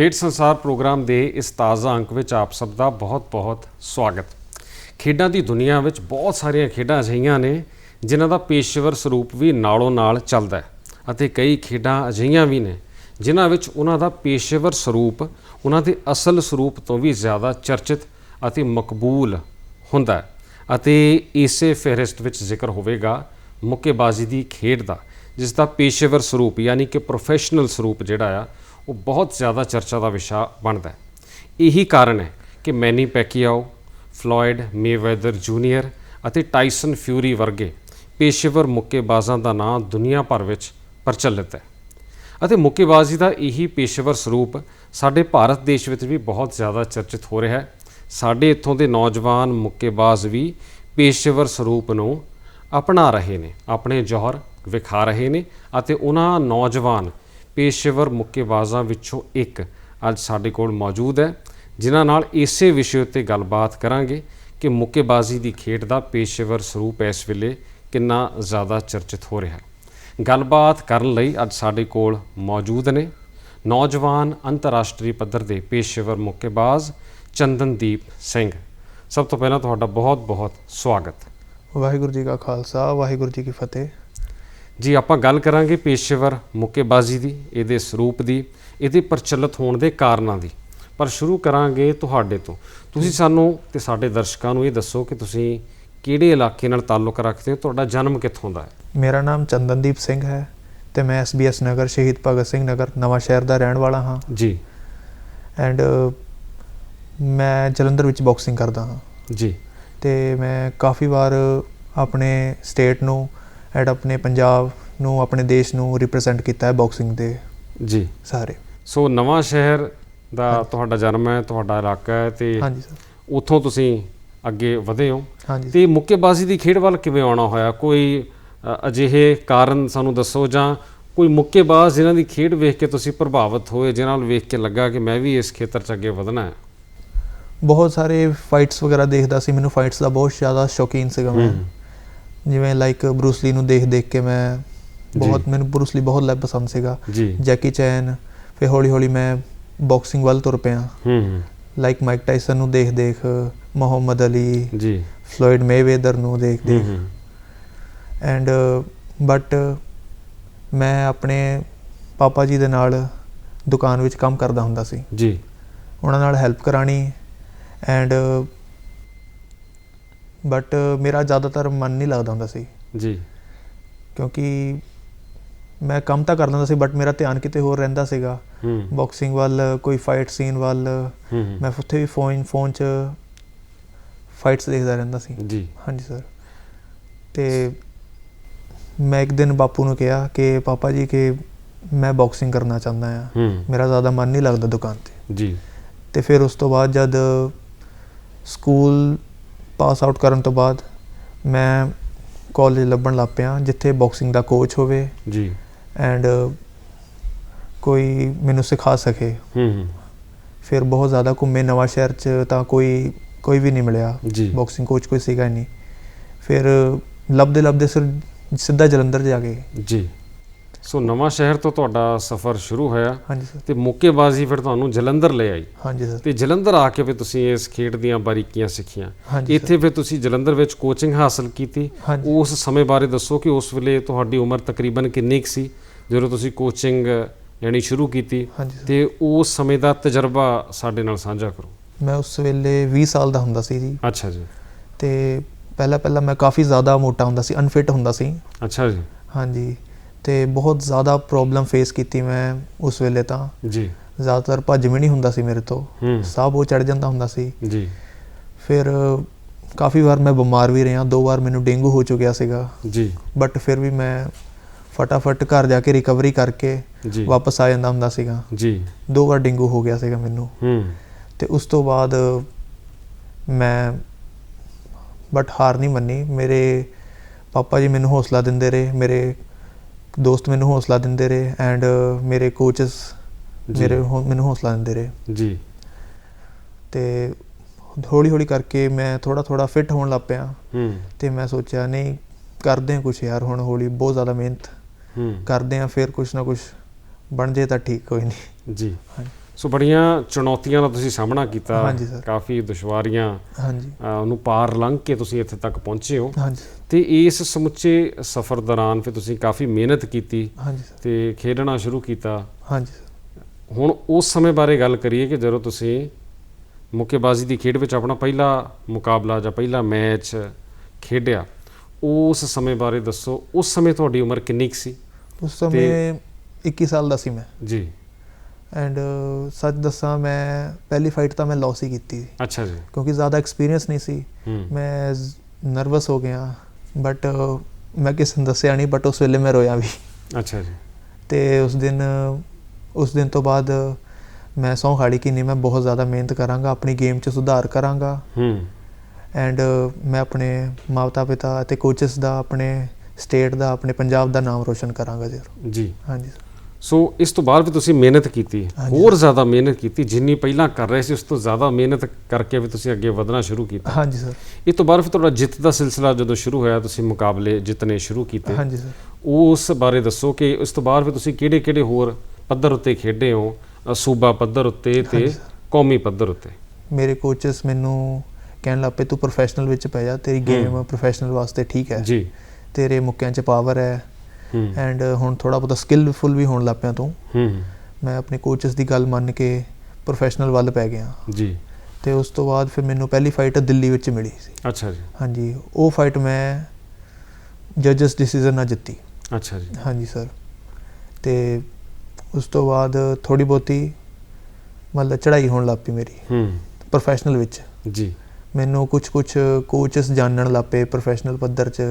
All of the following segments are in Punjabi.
ਖੇਡ ਸੰਸਾਰ ਪ੍ਰੋਗਰਾਮ ਦੇ ਇਸ ਤਾਜ਼ਾ ਅੰਕ ਵਿੱਚ ਆਪ ਸਭ ਦਾ ਬਹੁਤ-ਬਹੁਤ ਸਵਾਗਤ। ਖੇਡਾਂ ਦੀ ਦੁਨੀਆ ਵਿੱਚ ਬਹੁਤ ਸਾਰੀਆਂ ਖੇਡਾਂ ਅਜਿਹੀਆਂ ਨੇ, ਜਿਨ੍ਹਾਂ ਦਾ ਪੇਸ਼ੇਵਰ ਸਰੂਪ ਵੀ ਨਾਲੋਂ ਨਾਲ ਚੱਲਦਾ ਹੈ ਅਤੇ ਕਈ ਖੇਡਾਂ ਅਜਿਹੀਆਂ ਵੀ ਨੇ, ਜਿਨ੍ਹਾਂ ਵਿੱਚ ਉਹਨਾਂ ਦਾ ਪੇਸ਼ੇਵਰ ਸਰੂਪ, ਉਹਨਾਂ ਦੇ ਅਸਲ ਸਰੂਪ ਤੋਂ ਵੀ ਜ਼ਿਆਦਾ ਚਰਚਿਤ ਅਤੇ ਮਕਬੂਲ ਹੁੰਦਾ ਹੈ। ਅਤੇ ਇਸੇ ਫਹਿਰਿਸਤ ਵਿੱਚ ਜ਼ਿਕਰ ਹੋਵੇਗਾ ਮੁੱਕੇਬਾਜ਼ੀ ਦੀ ਖੇਡ ਦਾ, ਜਿਸ ਦਾ ਪੇਸ਼ੇਵਰ ਸਰੂਪ, ਯਾਨੀ ਕਿ ਪ੍ਰੋਫੈਸ਼ਨਲ ਸਰੂਪ ਜਿਹੜਾ ਆ ਉਹ ਬਹੁਤ ਜ਼ਿਆਦਾ ਚਰਚਾ ਦਾ ਵਿਸ਼ਾ ਬਣਦਾ ਹੈ। ਇਹੀ ਕਾਰਨ ਹੈ ਕਿ Manny Pacquiao, Floyd, Mayweather junior ਅਤੇ ਟਾਈਸਨ ਫਿਊਰੀ ਵਰਗੇ ਪੇਸ਼ੇਵਰ ਮੁੱਕੇਬਾਜ਼ਾਂ ਦਾ ਨਾਂ ਦੁਨੀਆ ਭਰ ਵਿੱਚ ਪ੍ਰਚਲਿਤ ਹੈ। ਅਤੇ ਮੁੱਕੇਬਾਜ਼ੀ ਦਾ ਇਹੀ ਪੇਸ਼ੇਵਰ ਸਰੂਪ ਸਾਡੇ ਭਾਰਤ ਦੇਸ਼ ਵਿੱਚ ਵੀ ਬਹੁਤ ਜ਼ਿਆਦਾ ਚਰਚਿਤ ਹੋ ਰਿਹਾ ਹੈ। ਸਾਡੇ ਇੱਥੋਂ ਦੇ ਨੌਜਵਾਨ ਮੁੱਕੇਬਾਜ਼ ਵੀ ਪੇਸ਼ੇਵਰ ਸਰੂਪ ਨੂੰ ਅਪਣਾ ਰਹੇ ਨੇ, ਆਪਣੇ ਜ਼ੋਹਰ ਵਿਖਾ ਰਹੇ ਨੇ ਅਤੇ ਉਹਨਾਂ ਨੌਜਵਾਨ ਪੇਸ਼ੇਵਰ ਮੁੱਕੇਬਾਜ਼ਾਂ ਵਿੱਚੋਂ ਇੱਕ ਅੱਜ ਸਾਡੇ ਕੋਲ ਮੌਜੂਦ ਹੈ, ਜਿਨ੍ਹਾਂ ਨਾਲ ਇਸੇ ਵਿਸ਼ੇ ਉੱਤੇ ਗੱਲਬਾਤ ਕਰਾਂਗੇ ਕਿ ਮੁੱਕੇਬਾਜ਼ੀ ਦੀ ਖੇਡ ਦਾ ਪੇਸ਼ੇਵਰ ਸਰੂਪ ਇਸ ਵੇਲੇ ਕਿੰਨਾ ਜ਼ਿਆਦਾ ਚਰਚਿਤ ਹੋ ਰਿਹਾ ਹੈ। ਗੱਲਬਾਤ ਕਰਨ ਲਈ ਅੱਜ ਸਾਡੇ ਕੋਲ ਮੌਜੂਦ ਨੇ ਨੌਜਵਾਨ ਅੰਤਰਰਾਸ਼ਟਰੀ ਪੱਧਰ ਦੇ ਪੇਸ਼ੇਵਰ ਮੁੱਕੇਬਾਜ਼ ਚੰਦਨਦੀਪ ਸਿੰਘ। ਸਭ ਤੋਂ ਪਹਿਲਾਂ ਤੁਹਾਡਾ ਬਹੁਤ-ਬਹੁਤ ਸਵਾਗਤ। ਵਾਹਿਗੁਰੂ ਜੀ ਕਾ ਖਾਲਸਾ, ਵਾਹਿਗੁਰੂ ਜੀ ਕੀ ਫਤਿਹ। ਜੀ ਆਪਾਂ ਗੱਲ ਕਰਾਂਗੇ ਪੇਸ਼ੇਵਰ ਮੁੱਕੇਬਾਜ਼ੀ ਦੀ ਇਹਦੇ ਸਰੂਪ ਦੀ ਇਹਦੇ ਪ੍ਰਚਲਿਤ ਹੋਣ ਦੇ ਕਾਰਨਾਂ ਦੀ ਪਰ ਸ਼ੁਰੂ ਕਰਾਂਗੇ ਤੁਹਾਡੇ ਤੋਂ। ਤੁਸੀਂ ਸਾਨੂੰ ਤੇ ਸਾਡੇ ਦਰਸ਼ਕਾਂ ਨੂੰ ਇਹ ਦੱਸੋ ਕਿ ਤੁਸੀਂ ਕਿਹੜੇ ਇਲਾਕੇ ਨਾਲ ਤਾਲੁਕ ਰੱਖਦੇ ਹੋ ਤੁਹਾਡਾ ਜਨਮ ਕਿੱਥੋਂ ਦਾ ਹੈ? ਮੇਰਾ ਨਾਮ ਚੰਦਨਦੀਪ ਸਿੰਘ ਹੈ ਤੇ ਮੈਂ ਐਸਬੀਐਸ ਨਗਰ ਸ਼ਹੀਦ ਭਗਤ ਸਿੰਘ ਨਗਰ ਨਵਾਂ ਸ਼ਹਿਰ ਦਾ ਰਹਿਣ ਵਾਲਾ ਹਾਂ। ਜੀ। ਐਂਡ ਮੈਂ ਜਲੰਧਰ ਵਿੱਚ ਬਾਕਸਿੰਗ ਕਰਦਾ ਹਾਂ। ਜੀ। ਤੇ ਮੈਂ ਕਾਫੀ ਵਾਰ ਆਪਣੇ ਸਟੇਟ ਨੂੰ ਐਂਡ ਆਪਣੇ ਪੰਜਾਬ ਨੂੰ ਆਪਣੇ ਦੇਸ਼ ਨੂੰ ਰਿਪਰੈਜ਼ੈਂਟ ਕੀਤਾ ਹੈ ਬਾਕਸਿੰਗ ਦੇ ਜੀ। ਸਾਰੇ। ਸੋ ਨਵਾਂ ਸ਼ਹਿਰ ਦਾ ਤੁਹਾਡਾ ਜਨਮ ਹੈ ਤੁਹਾਡਾ ਇਲਾਕਾ ਹੈ ਤੇ ਹਾਂਜੀ ਸਰ। ਉੱਥੋਂ ਤੁਸੀਂ ਅੱਗੇ ਵਧੇ ਹੋ। ਹਾਂਜੀ। ਤੇ ਮੁੱਕੇਬਾਜ਼ੀ ਦੀ ਖੇਡ ਵੱਲ ਕਿਵੇਂ ਆਉਣਾ ਹੋਇਆ? ਕੋਈ ਅਜਿਹੇ ਕਾਰਨ ਸਾਨੂੰ ਦੱਸੋ ਜਾਂ ਕੋਈ ਮੁੱਕੇਬਾਜ਼ ਜਿਨ੍ਹਾਂ ਦੀ ਖੇਡ ਵੇਖ ਕੇ ਤੁਸੀਂ ਪ੍ਰਭਾਵਿਤ ਹੋਏ ਜਿਨ੍ਹਾਂ ਨਾਲ ਵੇਖ ਕੇ ਲੱਗਾ ਕਿ ਮੈਂ ਵੀ ਇਸ ਖੇਤਰ 'ਚ ਅੱਗੇ ਵਧਣਾ ਹੈ? ਬਹੁਤ ਸਾਰੇ ਫਾਈਟਸ ਵਗੈਰਾ ਦੇਖਦਾ ਸੀ। ਮੈਨੂੰ ਫਾਈਟਸ ਦਾ ਬਹੁਤ ਜ਼ਿਆਦਾ ਸ਼ੌਕੀਨ ਸੀਗਾ ਮੈਂ। ਜਿਵੇਂ ਲਾਈਕ ਬਰੂਸਲੀ ਨੂੰ ਦੇਖ ਦੇਖ ਕੇ ਮੈਂ ਬਹੁਤ ਮੈਨੂੰ ਬਰੂਸਲੀ ਬਹੁਤ ਲੱਗ ਪਸੰਦ ਸੀਗਾ। ਜੈਕੀ ਚੈਨ ਫਿਰ ਹੌਲੀ ਹੌਲੀ ਮੈਂ ਬਾਕਸਿੰਗ ਵੱਲ ਤੁਰ ਪਿਆ। ਹੂੰ ਹੂੰ। ਲਾਈਕ ਮਾਈਕ ਟਾਈਸਨ ਨੂੰ ਦੇਖ ਦੇਖ ਮੁਹੰਮਦ ਅਲੀ ਜੀ। ਫਲੋਇਡ ਮੇਵੇਦਰ ਨੂੰ ਦੇਖ ਦੇਖ। ਐਂਡ ਬਟ ਮੈਂ ਆਪਣੇ ਪਾਪਾ ਜੀ ਦੇ ਨਾਲ ਦੁਕਾਨ ਵਿੱਚ ਕੰਮ ਕਰਦਾ ਹੁੰਦਾ ਸੀ। ਜੀ। ਉਹਨਾਂ ਨਾਲ ਹੈਲਪ ਕਰਾਣੀ। ਐਂਡ ਬਟ ਮੇਰਾ ਜ਼ਿਆਦਾਤਰ ਮਨ ਨਹੀਂ ਲੱਗਦਾ ਹੁੰਦਾ ਸੀ। ਜੀ। ਕਿਉਂਕਿ ਮੈਂ ਕੰਮ ਤਾਂ ਕਰਦਾ ਹੁੰਦਾ ਸੀ ਬਟ ਮੇਰਾ ਧਿਆਨ ਕਿਤੇ ਹੋਰ ਰਹਿੰਦਾ ਸੀਗਾ। ਹੂੰ। ਬਾਕਸਿੰਗ ਵੱਲ ਕੋਈ ਫਾਈਟ ਸੀਨ ਵੱਲ। ਮੈਂ ਉੱਥੇ ਵੀ ਫੋਨ ਫੋਨ 'ਚ ਫਾਈਟਸ ਦੇਖਦਾ ਰਹਿੰਦਾ ਸੀ। ਜੀ। ਹਾਂਜੀ ਸਰ ਤੇ ਮੈਂ ਇੱਕ ਦਿਨ ਬਾਪੂ ਨੂੰ ਕਿਹਾ ਕਿ ਪਾਪਾ ਜੀ ਕਿ ਮੈਂ ਬਾਕਸਿੰਗ ਕਰਨਾ ਚਾਹੁੰਦਾ ਆ ਹੂੰ। ਮੇਰਾ ਜ਼ਿਆਦਾ ਮਨ ਨਹੀਂ ਲੱਗਦਾ ਦੁਕਾਨ ਤੇ। ਜੀ। ਤੇ ਫਿਰ ਉਸ ਤੋਂ ਬਾਅਦ ਜਦ ਸਕੂਲ ਪਾਸ ਆਊਟ ਕਰਨ ਤੋਂ ਬਾਅਦ ਮੈਂ ਕਾਲਜ ਲੱਭਣ ਲੱਗ ਪਿਆ ਜਿੱਥੇ ਬਾਕਸਿੰਗ ਦਾ ਕੋਚ ਹੋਵੇ ਜੀ। ਐਂਡ ਕੋਈ ਮੈਨੂੰ ਸਿਖਾ ਸਕੇ। ਹੂੰ ਹੂੰ। ਫਿਰ ਬਹੁਤ ਜ਼ਿਆਦਾ ਘੁੰਮੇ ਨਵਾਂ ਸ਼ਹਿਰ 'ਚ ਤਾਂ ਕੋਈ ਕੋਈ ਵੀ ਨਹੀਂ ਮਿਲਿਆ। ਬਾਕਸਿੰਗ ਕੋਚ ਕੋਈ ਸੀਗਾ ਨਹੀਂ। ਫਿਰ ਲੱਭਦੇ ਲੱਭਦੇ ਸਿਰ ਸਿੱਧਾ ਜਲੰਧਰ ਜਾ ਕੇ ਜੀ। ਸੋ ਨਵਾਂ ਸ਼ਹਿਰ ਤੋਂ ਤੁਹਾਡਾ ਸਫ਼ਰ ਸ਼ੁਰੂ ਹੋਇਆ ਹਾਂਜੀ ਸਰ। ਤੇ ਮੁੱਕੇਬਾਜ਼ੀ ਫਿਰ ਤੁਹਾਨੂੰ ਜਲੰਧਰ ਲੈ ਆਈ। ਹਾਂਜੀ ਸਰ। ਤੇ ਜਲੰਧਰ ਆ ਕੇ ਫਿਰ ਤੁਸੀਂ ਇਸ ਖੇਡ ਦੀਆਂ ਬਾਰੀਕੀਆਂ ਸਿੱਖੀਆਂ। ਹਾਂਜੀ ਇੱਥੇ ਫਿਰ ਤੁਸੀਂ ਜਲੰਧਰ ਵਿੱਚ ਕੋਚਿੰਗ ਹਾਸਲ ਕੀਤੀ। ਉਸ ਸਮੇਂ ਬਾਰੇ ਦੱਸੋ ਕਿ ਉਸ ਵੇਲੇ ਤੁਹਾਡੀ ਉਮਰ ਤਕਰੀਬਨ ਕਿੰਨੀ ਸੀ ਜਦੋਂ ਤੁਸੀਂ ਕੋਚਿੰਗ ਲੈਣੀ ਸ਼ੁਰੂ ਕੀਤੀ। ਤੇ ਉਸ ਸਮੇਂ ਦਾ ਤਜਰਬਾ ਸਾਡੇ ਨਾਲ ਸਾਂਝਾ ਕਰੋ। ਮੈਂ ਉਸ ਵੇਲੇ 20 ਸਾਲ ਦਾ ਹੁੰਦਾ ਸੀ ਜੀ। ਅੱਛਾ ਜੀ। ਤੇ ਪਹਿਲਾਂ ਪਹਿਲਾਂ ਮੈਂ ਕਾਫੀ ਜ਼ਿਆਦਾ ਮੋਟਾ ਹੁੰਦਾ ਸੀ ਅਨਫਿਟ ਹੁੰਦਾ ਸੀ। ਅੱਛਾ ਜੀ। ਹਾਂਜੀ। ਤੇ ਬਹੁਤ ਜ਼ਿਆਦਾ ਪ੍ਰੋਬਲਮ ਫੇਸ ਕੀਤੀ ਮੈਂ ਉਸ ਵੇਲੇ ਤਾਂ। ਜੀ। ਜ਼ਿਆਦਾਤਰ ਭੱਜ ਵੀ ਨਹੀਂ ਹੁੰਦਾ ਸੀ ਮੇਰੇ ਤੋਂ। ਸਾਹ ਬਹੁਤ ਚੜ ਜਾਂਦਾ ਹੁੰਦਾ ਸੀ। ਜੀ। ਫਿਰ ਕਾਫੀ ਵਾਰ ਮੈਂ ਬਿਮਾਰ ਵੀ ਰਿਹਾ ਦੋ ਵਾਰ ਮੈਨੂੰ ਡੇਂਗੂ ਹੋ ਚੁੱਕਿਆ ਸੀਗਾ। ਜੀ। ਬਟ ਫਿਰ ਵੀ ਮੈਂ ਫਟਾਫਟ ਘਰ ਜਾ ਕੇ ਰਿਕਵਰੀ ਕਰਕੇ ਵਾਪਸ ਆ ਜਾਂਦਾ ਹੁੰਦਾ ਸੀਗਾ। ਜੀ। ਦੋ ਵਾਰ ਡੇਂਗੂ ਹੋ ਗਿਆ ਸੀਗਾ ਮੈਨੂੰ। ਹੂੰ। ਤੇ ਉਸ ਤੋਂ ਬਾਅਦ ਮੈਂ ਬਟ ਹਾਰ ਨਹੀਂ ਮੰਨੀ। ਮੇਰੇ ਪਾਪਾ ਜੀ ਮੈਨੂੰ ਹੌਸਲਾ ਦਿੰਦੇ ਰਹੇ। ਮੇਰੇ ਦੋਸਤ ਮੈਨੂੰ ਹੌਸਲਾ ਦਿੰਦੇ ਰਹੇ ਐਂਡ ਮੇਰੇ ਕੋਚਸ। ਮੇਰੇ ਮੈਨੂੰ ਹੌਸਲਾ ਦਿੰਦੇ ਰਹੇ। ਜੀ। ਤੇ ਹੌਲੀ ਹੌਲੀ ਕਰਕੇ ਮੈਂ ਥੋੜਾ ਥੋੜਾ ਫਿੱਟ ਹੋਣ ਲੱਗ ਪਿਆ। ਹੂੰ। ਤੇ ਮੈਂ ਸੋਚਿਆ ਨਹੀਂ ਕਰਦੇ ਹਾਂ ਕੁਝ ਯਾਰ ਹੁਣ ਹੌਲੀ ਬਹੁਤ ਜ਼ਿਆਦਾ ਮਿਹਨਤ ਹੂੰ। ਕਰਦੇ ਹਾਂ ਫਿਰ ਕੁਝ ਨਾ ਕੁਝ ਬਣ ਜੇ ਤਾਂ ਠੀਕ ਕੋਈ ਨਹੀਂ। ਜੀ। ਹਾਂਜੀ। ਸੋ ਬੜੀਆਂ ਚੁਣੌਤੀਆਂ ਦਾ ਤੁਸੀਂ ਸਾਹਮਣਾ ਕੀਤਾ ਹਾਂਜੀ ਸਰ। ਕਾਫੀ ਦੁਸ਼ਵਾਰੀਆਂ ਹਾਂਜੀ। ਉਹਨੂੰ ਪਾਰ ਲੰਘ ਕੇ ਤੁਸੀਂ ਇੱਥੇ ਤੱਕ ਪਹੁੰਚੇ ਹੋ। ਹਾਂਜੀ। ਤੇ ਇਸ ਸਮੁੱਚੇ ਸਫ਼ਰ ਦੌਰਾਨ ਫਿਰ ਤੁਸੀਂ ਕਾਫੀ ਮਿਹਨਤ ਕੀਤੀ ਹਾਂਜੀ ਸਰ। ਤੇ ਖੇਡਣਾ ਸ਼ੁਰੂ ਕੀਤਾ। ਹਾਂਜੀ ਸਰ। ਹੁਣ ਉਸ ਸਮੇਂ ਬਾਰੇ ਗੱਲ ਕਰੀਏ ਕਿ ਜਦੋਂ ਤੁਸੀਂ ਮੁੱਕੇਬਾਜ਼ੀ ਦੀ ਖੇਡ ਵਿੱਚ ਆਪਣਾ ਪਹਿਲਾ ਮੁਕਾਬਲਾ ਜਾਂ ਪਹਿਲਾ ਮੈਚ ਖੇਡਿਆ ਉਸ ਸਮੇਂ ਬਾਰੇ ਦੱਸੋ। ਉਸ ਸਮੇਂ ਤੁਹਾਡੀ ਉਮਰ ਕਿੰਨੀ ਸੀ? ਉਸ ਸਮੇਂ 21 ਸਾਲ ਦਾ ਸੀ ਮੈਂ। ਜੀ। ਐਂਡ ਸੱਚ ਦੱਸਾਂ ਮੈਂ ਪਹਿਲੀ ਫਾਈਟ ਤਾਂ ਮੈਂ ਲਾਸ ਹੀ ਕੀਤੀ ਅੱਛਾ ਜੀ। ਕਿਉਂਕਿ ਜ਼ਿਆਦਾ ਐਕਸਪੀਰੀਅੰਸ ਨਹੀਂ ਸੀ। ਮੈਂ ਨਰਵਸ ਹੋ ਗਿਆ। ਬਟ ਮੈਂ ਕਿਸੇ ਨੂੰ ਦੱਸਿਆ ਨਹੀਂ ਬਟ ਉਸ ਵੇਲੇ ਮੈਂ ਰੋਇਆ ਵੀ। ਅੱਛਾ ਜੀ। ਤੇ ਉਸ ਦਿਨ ਉਸ ਦਿਨ ਤੋਂ ਬਾਅਦ ਮੈਂ ਸਹੁੰ ਖਾੜੀ ਕਿ ਨਹੀਂ ਮੈਂ ਬਹੁਤ ਜ਼ਿਆਦਾ ਮਿਹਨਤ ਕਰਾਂਗਾ ਆਪਣੀ ਗੇਮ 'ਚ ਸੁਧਾਰ ਕਰਾਂਗਾ। ਹੂੰ। ਐਂਡ ਮੈਂ ਆਪਣੇ ਮਾਤਾ ਪਿਤਾ ਅਤੇ ਕੋਚਸ ਦਾ ਆਪਣੇ ਸਟੇਟ ਦਾ ਆਪਣੇ ਪੰਜਾਬ ਦਾ ਨਾਮ ਰੋਸ਼ਨ ਕਰਾਂਗਾ ਜ਼ਰੂਰ। ਜੀ। ਹਾਂਜੀ। ਸੋ ਇਸ ਤੋਂ ਬਾਅਦ ਵੀ ਤੁਸੀਂ ਮਿਹਨਤ ਕੀਤੀ। ਹੋਰ ਜ਼ਿਆਦਾ ਮਿਹਨਤ ਕੀਤੀ ਜਿੰਨੀ ਪਹਿਲਾਂ ਕਰ ਰਹੇ ਸੀ ਉਸ ਤੋਂ ਜ਼ਿਆਦਾ ਮਿਹਨਤ ਕਰਕੇ ਵੀ ਤੁਸੀਂ ਅੱਗੇ ਵਧਣਾ ਸ਼ੁਰੂ ਕੀਤਾ। ਹਾਂਜੀ ਸਰ। ਇਸ ਤੋਂ ਬਾਅਦ ਫਿਰ ਤੁਹਾਡਾ ਜਿੱਤ ਦਾ ਸਿਲਸਿਲਾ ਜਦੋਂ ਸ਼ੁਰੂ ਹੋਇਆ ਤੁਸੀਂ ਮੁਕਾਬਲੇ ਜਿੱਤਨੇ ਸ਼ੁਰੂ ਕੀਤੇ। ਹਾਂਜੀ ਸਰ। ਉਸ ਬਾਰੇ ਦੱਸੋ ਕਿ ਉਸ ਤੋਂ ਬਾਅਦ ਫਿਰ ਤੁਸੀਂ ਕਿਹੜੇ-ਕਿਹੜੇ ਹੋਰ ਪੱਧਰ ਉੱਤੇ ਖੇਡੇ ਹੋ? ਸੂਬਾ ਪੱਧਰ ਉੱਤੇ ਤੇ। ਕੌਮੀ ਪੱਧਰ ਉੱਤੇ। ਮੇਰੇ ਕੋਚਸ ਮੈਨੂੰ ਕਹਿਣ ਲੱਗ ਪਏ ਤੂੰ ਪ੍ਰੋਫੈਸ਼ਨਲ ਵਿੱਚ ਪੈ ਜਾ ਤੇਰੀ ਗੇਮ ਪ੍ਰੋਫੈਸ਼ਨਲ ਵਾਸਤੇ ਠੀਕ ਹੈ। ਜੀ। ਤੇਰੇ ਮੁੱਕਿਆਂ 'ਚ ਪਾਵਰ ਹੂੰ ਐਂਡ ਹੁਣ ਥੋੜਾ ਬਹੁਤਾ ਸਕਿੱਲਫੁਲ ਵੀ ਹੋਣ ਲੱਗ ਪਿਆ ਤੂੰ। ਮੈਂ ਆਪਣੇ ਕੋਚਸ ਦੀ ਗੱਲ ਮੰਨ ਕੇ ਪ੍ਰੋਫੈਸ਼ਨਲ ਵੱਲ ਪੈ ਗਿਆ। ਜੀ। ਤੇ ਉਸ ਤੋਂ ਬਾਅਦ ਫਿਰ ਮੈਨੂੰ ਪਹਿਲੀ ਫਾਈਟ ਦਿੱਲੀ ਵਿੱਚ ਮਿਲੀ ਸੀ। ਅੱਛਾ ਜੀ। ਹਾਂਜੀ ਉਹ ਫਾਈਟ ਮੈਂ ਜੱਜਸ ਡਿਸੀਜਨ ਨਾਲ ਜਿੱਤੀ। ਅੱਛਾ ਜੀ। ਹਾਂਜੀ ਸਰ ਤੇ ਉਸ ਤੋਂ ਬਾਅਦ ਥੋੜੀ ਬਹੁਤੀ ਮਤਲਬ ਚੜ੍ਹਾਈ ਹੋਣ ਲੱਗ ਪਈ ਮੇਰੀ। ਹੂੰ। ਪ੍ਰੋਫੈਸ਼ਨਲ ਵਿੱਚ। ਜੀ। ਮੈਨੂੰ ਕੁਝ ਕੁਝ ਕੋਚਸ ਜਾਣਨ ਲੱਗ ਪਏ ਪ੍ਰੋਫੈਸ਼ਨਲ ਪੱਧਰ 'ਚ।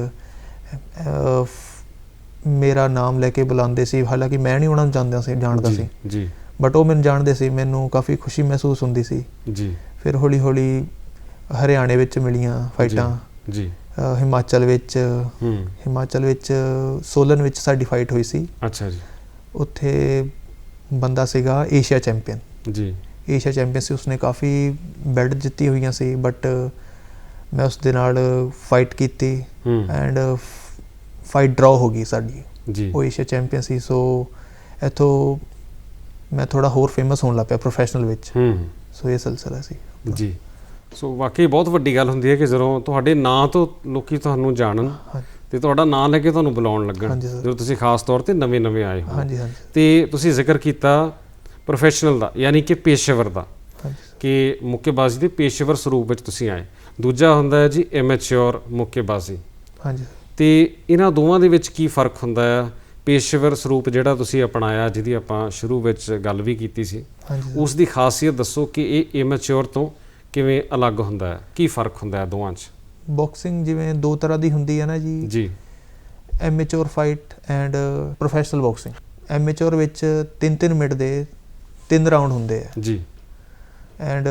ਮੇਰਾ ਨਾਮ ਲੈ ਕੇ ਬੁਲਾਉਂਦੇ ਸੀ ਹਾਲਾਂਕਿ ਮੈਂ ਨਹੀਂ ਉਹਨਾਂ ਨੂੰ ਜਾਣਦਾ ਸੀ ਜਾਣਦਾ ਸੀ। ਜੀ। ਬਟ ਉਹ ਮੈਨੂੰ ਜਾਣਦੇ ਸੀ ਮੈਨੂੰ ਕਾਫੀ ਖੁਸ਼ੀ ਮਹਿਸੂਸ ਹੁੰਦੀ ਸੀ। ਜੀ। ਫਿਰ ਹੌਲੀ ਹੌਲੀ ਹਰਿਆਣੇ ਵਿੱਚ ਮਿਲੀਆਂ ਫਾਈਟਾਂ। ਜੀ ਹਿਮਾਚਲ ਵਿੱਚ ਹਿਮਾਚਲ ਵਿੱਚ ਸੋਲਨ ਵਿੱਚ ਸਾਡੀ ਫਾਈਟ ਹੋਈ ਸੀ। ਅੱਛਾ ਜੀ। ਉੱਥੇ ਬੰਦਾ ਸੀਗਾ ਏਸ਼ੀਆ ਚੈਂਪੀਅਨ। ਜੀ। ਏਸ਼ੀਆ ਚੈਂਪੀਅਨ ਸੀ ਉਸਨੇ ਕਾਫੀ ਬੈਲਟ ਜਿੱਤੀ ਹੋਈਆਂ ਸੀ ਬਟ ਮੈਂ ਉਸ ਦੇ ਨਾਲ ਫਾਈਟ ਕੀਤੀ। ਐਂਡ ਫਾਈਟ ਡਰਾਅ ਹੋ ਗਈ ਸਾਡੀ ਜੀ। ਉਹ ਏਸ਼ੀਆ ਚੈਂਪੀਅਨ ਸੀ ਸੋ ਇੱਥੋਂ ਮੈਂ ਥੋੜਾ ਹੋਰ ਫੇਮਸ ਹੋਣ ਲੱਗ ਪਿਆ ਪ੍ਰੋਫੈਸ਼ਨਲ ਵਿੱਚ। ਹੂੰ ਸੋ ਇਹ ਸਿਲਸਿਲਾ ਸੀ। ਜੀ। ਸੋ ਵਾਕਈ ਬਹੁਤ ਵੱਡੀ ਗੱਲ ਹੁੰਦੀ ਹੈ ਕਿ ਜਦੋਂ ਤੁਹਾਡੇ ਨਾਂ ਤੋਂ ਲੋਕੀ ਤੁਹਾਨੂੰ ਜਾਣਨ ਤੇ ਤੁਹਾਡਾ ਨਾਂ ਲੈ ਕੇ ਤੁਹਾਨੂੰ ਬੁਲਾਉਣ ਲੱਗਣ। ਜਦੋਂ ਤੁਸੀਂ ਖਾਸ ਤੌਰ ਤੇ ਨਵੇਂ-ਨਵੇਂ ਆਏ ਹੋ। ਹਾਂਜੀ ਹਾਂਜੀ। ਤੇ ਤੁਸੀਂ ਜ਼ਿਕਰ ਕੀਤਾ ਪ੍ਰੋਫੈਸ਼ਨਲ ਦਾ ਯਾਨੀ ਕਿ ਪੇਸ਼ੇਵਰ ਦਾ ਕਿ ਮੁੱਕੇਬਾਜ਼ੀ ਦੇ ਪੇਸ਼ੇਵਰ ਸਰੂਪ ਵਿੱਚ ਤੁਸੀਂ ਆਏ। ਦੂਜਾ ਹੁੰਦਾ ਹੈ ਜੀ ਇਮੈਚੁਰ ਮੁੱਕੇਬਾਜ਼ੀ। ਹਾਂਜੀ ਤੇ ਇਹਨਾਂ ਦੋਵਾਂ ਦੇ ਵਿੱਚ ਕੀ ਫ਼ਰਕ ਹੁੰਦਾ ਹੈ ਪੇਸ਼ੇਵਰ ਸਰੂਪ ਜਿਹੜਾ ਤੁਸੀਂ ਅਪਣਾਇਆ ਜਿਹਦੀ ਆਪਾਂ ਸ਼ੁਰੂ ਵਿੱਚ ਗੱਲ ਵੀ ਕੀਤੀ ਸੀ ਉਸ ਦੀ ਖਾਸੀਅਤ ਦੱਸੋ ਕਿ ਇਹ ਇਮੈਚੁਰ ਤੋਂ ਕਿਵੇਂ ਅਲੱਗ ਹੁੰਦਾ ਹੈ? ਕੀ ਫ਼ਰਕ ਹੁੰਦਾ ਹੈ ਦੋਵਾਂ 'ਚ? ਬਾਕਸਿੰਗ ਜਿਵੇਂ ਦੋ ਤਰ੍ਹਾਂ ਦੀ ਹੁੰਦੀ ਹੈ ਨਾ ਜੀ। ਜੀ। Amateur fight and professional boxing amateur ਵਿੱਚ 3-3 ਮਿੰਟ ਦੇ 3 ਰਾਉਂਡ ਹੁੰਦੇ ਆ। ਜੀ। ਐਂਡ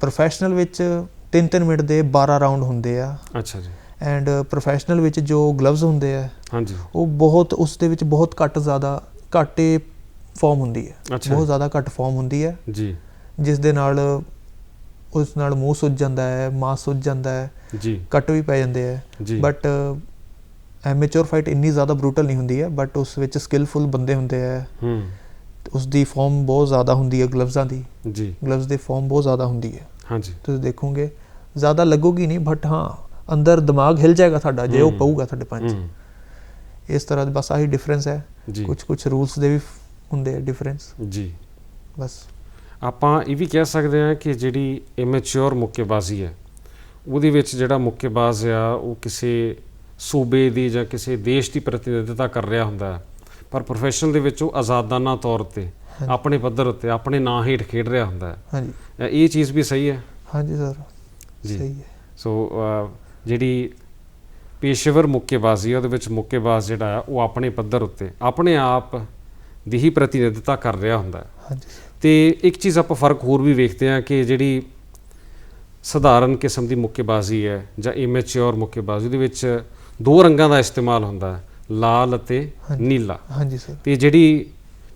ਪ੍ਰੋਫੈਸ਼ਨਲ ਵਿੱਚ 3-3 ਮਿੰਟ ਦੇ 12 ਰਾਉਂਡ ਹੁੰਦੇ ਆ। ਅੱਛਾ ਜੀ। ਐਂਡ ਪ੍ਰੋਫੈਸ਼ਨਲ ਵਿੱਚ ਜੋ ਗਲਵਜ਼ ਹੁੰਦੇ ਆ ਹਾਂਜੀ। ਉਹ ਬਹੁਤ ਉਸ ਦੇ ਵਿੱਚ ਬਹੁਤ ਘੱਟ ਜ਼ਿਆਦਾ ਘੱਟੇ ਫਾਰਮ ਹੁੰਦੀ ਹੈ। ਬਹੁਤ ਜ਼ਿਆਦਾ ਘੱਟ ਫਾਰਮ ਹੁੰਦੀ ਹੈ। ਜੀ। ਜਿਸ ਦੇ ਨਾਲ ਉਸ ਨਾਲ ਮੂੰਹ ਸੁੱਜ ਜਾਂਦਾ ਹੈ ਮਾਸ ਸੁੱਜ ਜਾਂਦਾ ਹੈ ਜੀ। ਕੱਟ ਵੀ ਪੈ ਜਾਂਦੇ ਆ ਬਟ ਐਮੇਚੋਰ ਫਾਈਟ ਇੰਨੀ ਜ਼ਿਆਦਾ ਬਰੂਟਲ ਨਹੀਂ ਹੁੰਦੀ ਹੈ ਬਟ ਉਸ ਵਿੱਚ ਸਕਿੱਲਫੁਲ ਬੰਦੇ ਹੁੰਦੇ ਆ ਹੂੰ। ਉਸ ਦੀ ਫਾਰਮ ਬਹੁਤ ਜ਼ਿਆਦਾ ਹੁੰਦੀ ਹੈ ਗਲਵਜ਼ਾਂ ਦੀ। ਜੀ। ਗਲਵਜ਼ ਦੀ ਫਾਰਮ ਬਹੁਤ ਜ਼ਿਆਦਾ ਹੁੰਦੀ ਹੈ। ਹਾਂਜੀ। ਤੁਸੀਂ ਦੇਖੋਗੇ ਜ਼ਿਆਦਾ ਲੱਗੂਗੀ ਨਹੀਂ ਬਟ ਹਾਂ ਅੰਦਰ ਦਿਮਾਗ ਹਿਲ ਜਾਏਗਾ ਤੁਹਾਡਾ ਜੇ ਉਹ। ਪਊਗਾ ਤੁਹਾਡੇ ਪੰਜ। ਇਸ ਤਰ੍ਹਾਂ ਦੇ ਬਸ ਆਹੀ ਡਿਫਰੈਂਸ ਹੈ। ਕੁਝ ਕੁਝ ਰੂਲਸ ਦੇ ਵੀ ਹੁੰਦੇ ਆ ਡਿਫਰੈਂਸ ਜੀ। ਬਸ। ਆਪਾਂ ਇਹ ਵੀ ਕਹਿ ਸਕਦੇ ਹਾਂ ਕਿ ਜਿਹੜੀ ਇਮੈਚੁਰ ਮੁੱਕੇਬਾਜ਼ੀ ਹੈ ਉਹਦੇ ਵਿੱਚ ਜਿਹੜਾ ਮੁੱਕੇਬਾਜ਼ ਆ ਉਹ ਕਿਸੇ ਸੂਬੇ ਦੀ ਜਾਂ ਕਿਸੇ ਦੇਸ਼ ਦੀ ਪ੍ਰਤੀਨਿਧਤਾ ਕਰ ਰਿਹਾ ਹੁੰਦਾ ਹੈ। ਪਰ ਪ੍ਰੋਫੈਸ਼ਨਲ ਦੇ ਵਿੱਚ ਉਹ ਆਜ਼ਾਦਾਨਾ ਤੌਰ ਤੇ। ਆਪਣੇ ਪੱਧਰ ਉੱਤੇ ਆਪਣੇ ਨਾਂ ਹੇਠ ਖੇਡ ਰਿਹਾ ਹੁੰਦਾ ਹੈ। ਹਾਂਜੀ। ਇਹ ਚੀਜ਼ ਵੀ ਸਹੀ ਹੈ? ਹਾਂਜੀ ਸਰ। ਜੀ। ਸਹੀ ਹੈ। ਸੋ ਜਿਹੜੀ ਪੇਸ਼ੇਵਰ ਮੁੱਕੇਬਾਜ਼ੀ ਉਹਦੇ ਵਿੱਚ ਮੁੱਕੇਬਾਜ਼ ਜਿਹੜਾ ਆ ਉਹ ਆਪਣੇ ਪੱਧਰ ਉੱਤੇ ਆਪਣੇ ਆਪ ਦੀ ਹੀ ਪ੍ਰਤੀਨਿਧਤਾ ਕਰ ਰਿਹਾ ਹੁੰਦਾ। ਹੈ ਹਾਂਜੀ। ਤੇ ਇੱਕ ਚੀਜ਼ ਆਪਾਂ ਫ਼ਰਕ ਹੋਰ ਵੀ ਵੇਖਦੇ ਹਾਂ ਕਿ ਜਿਹੜੀ ਸਧਾਰਨ ਕਿਸਮ ਦੀ ਮੁੱਕੇਬਾਜ਼ੀ ਹੈ ਜਾਂ ਇਮੈਚੁਰ ਮੁੱਕੇਬਾਜ਼ੀ ਦੇ ਵਿੱਚ ਦੋ ਰੰਗਾਂ ਦਾ ਇਸਤੇਮਾਲ ਹੁੰਦਾ ਹੈ ਲਾਲ ਅਤੇ। ਨੀਲਾ। ਹਾਂਜੀ ਸਰ। ਤੇ ਜਿਹੜੀ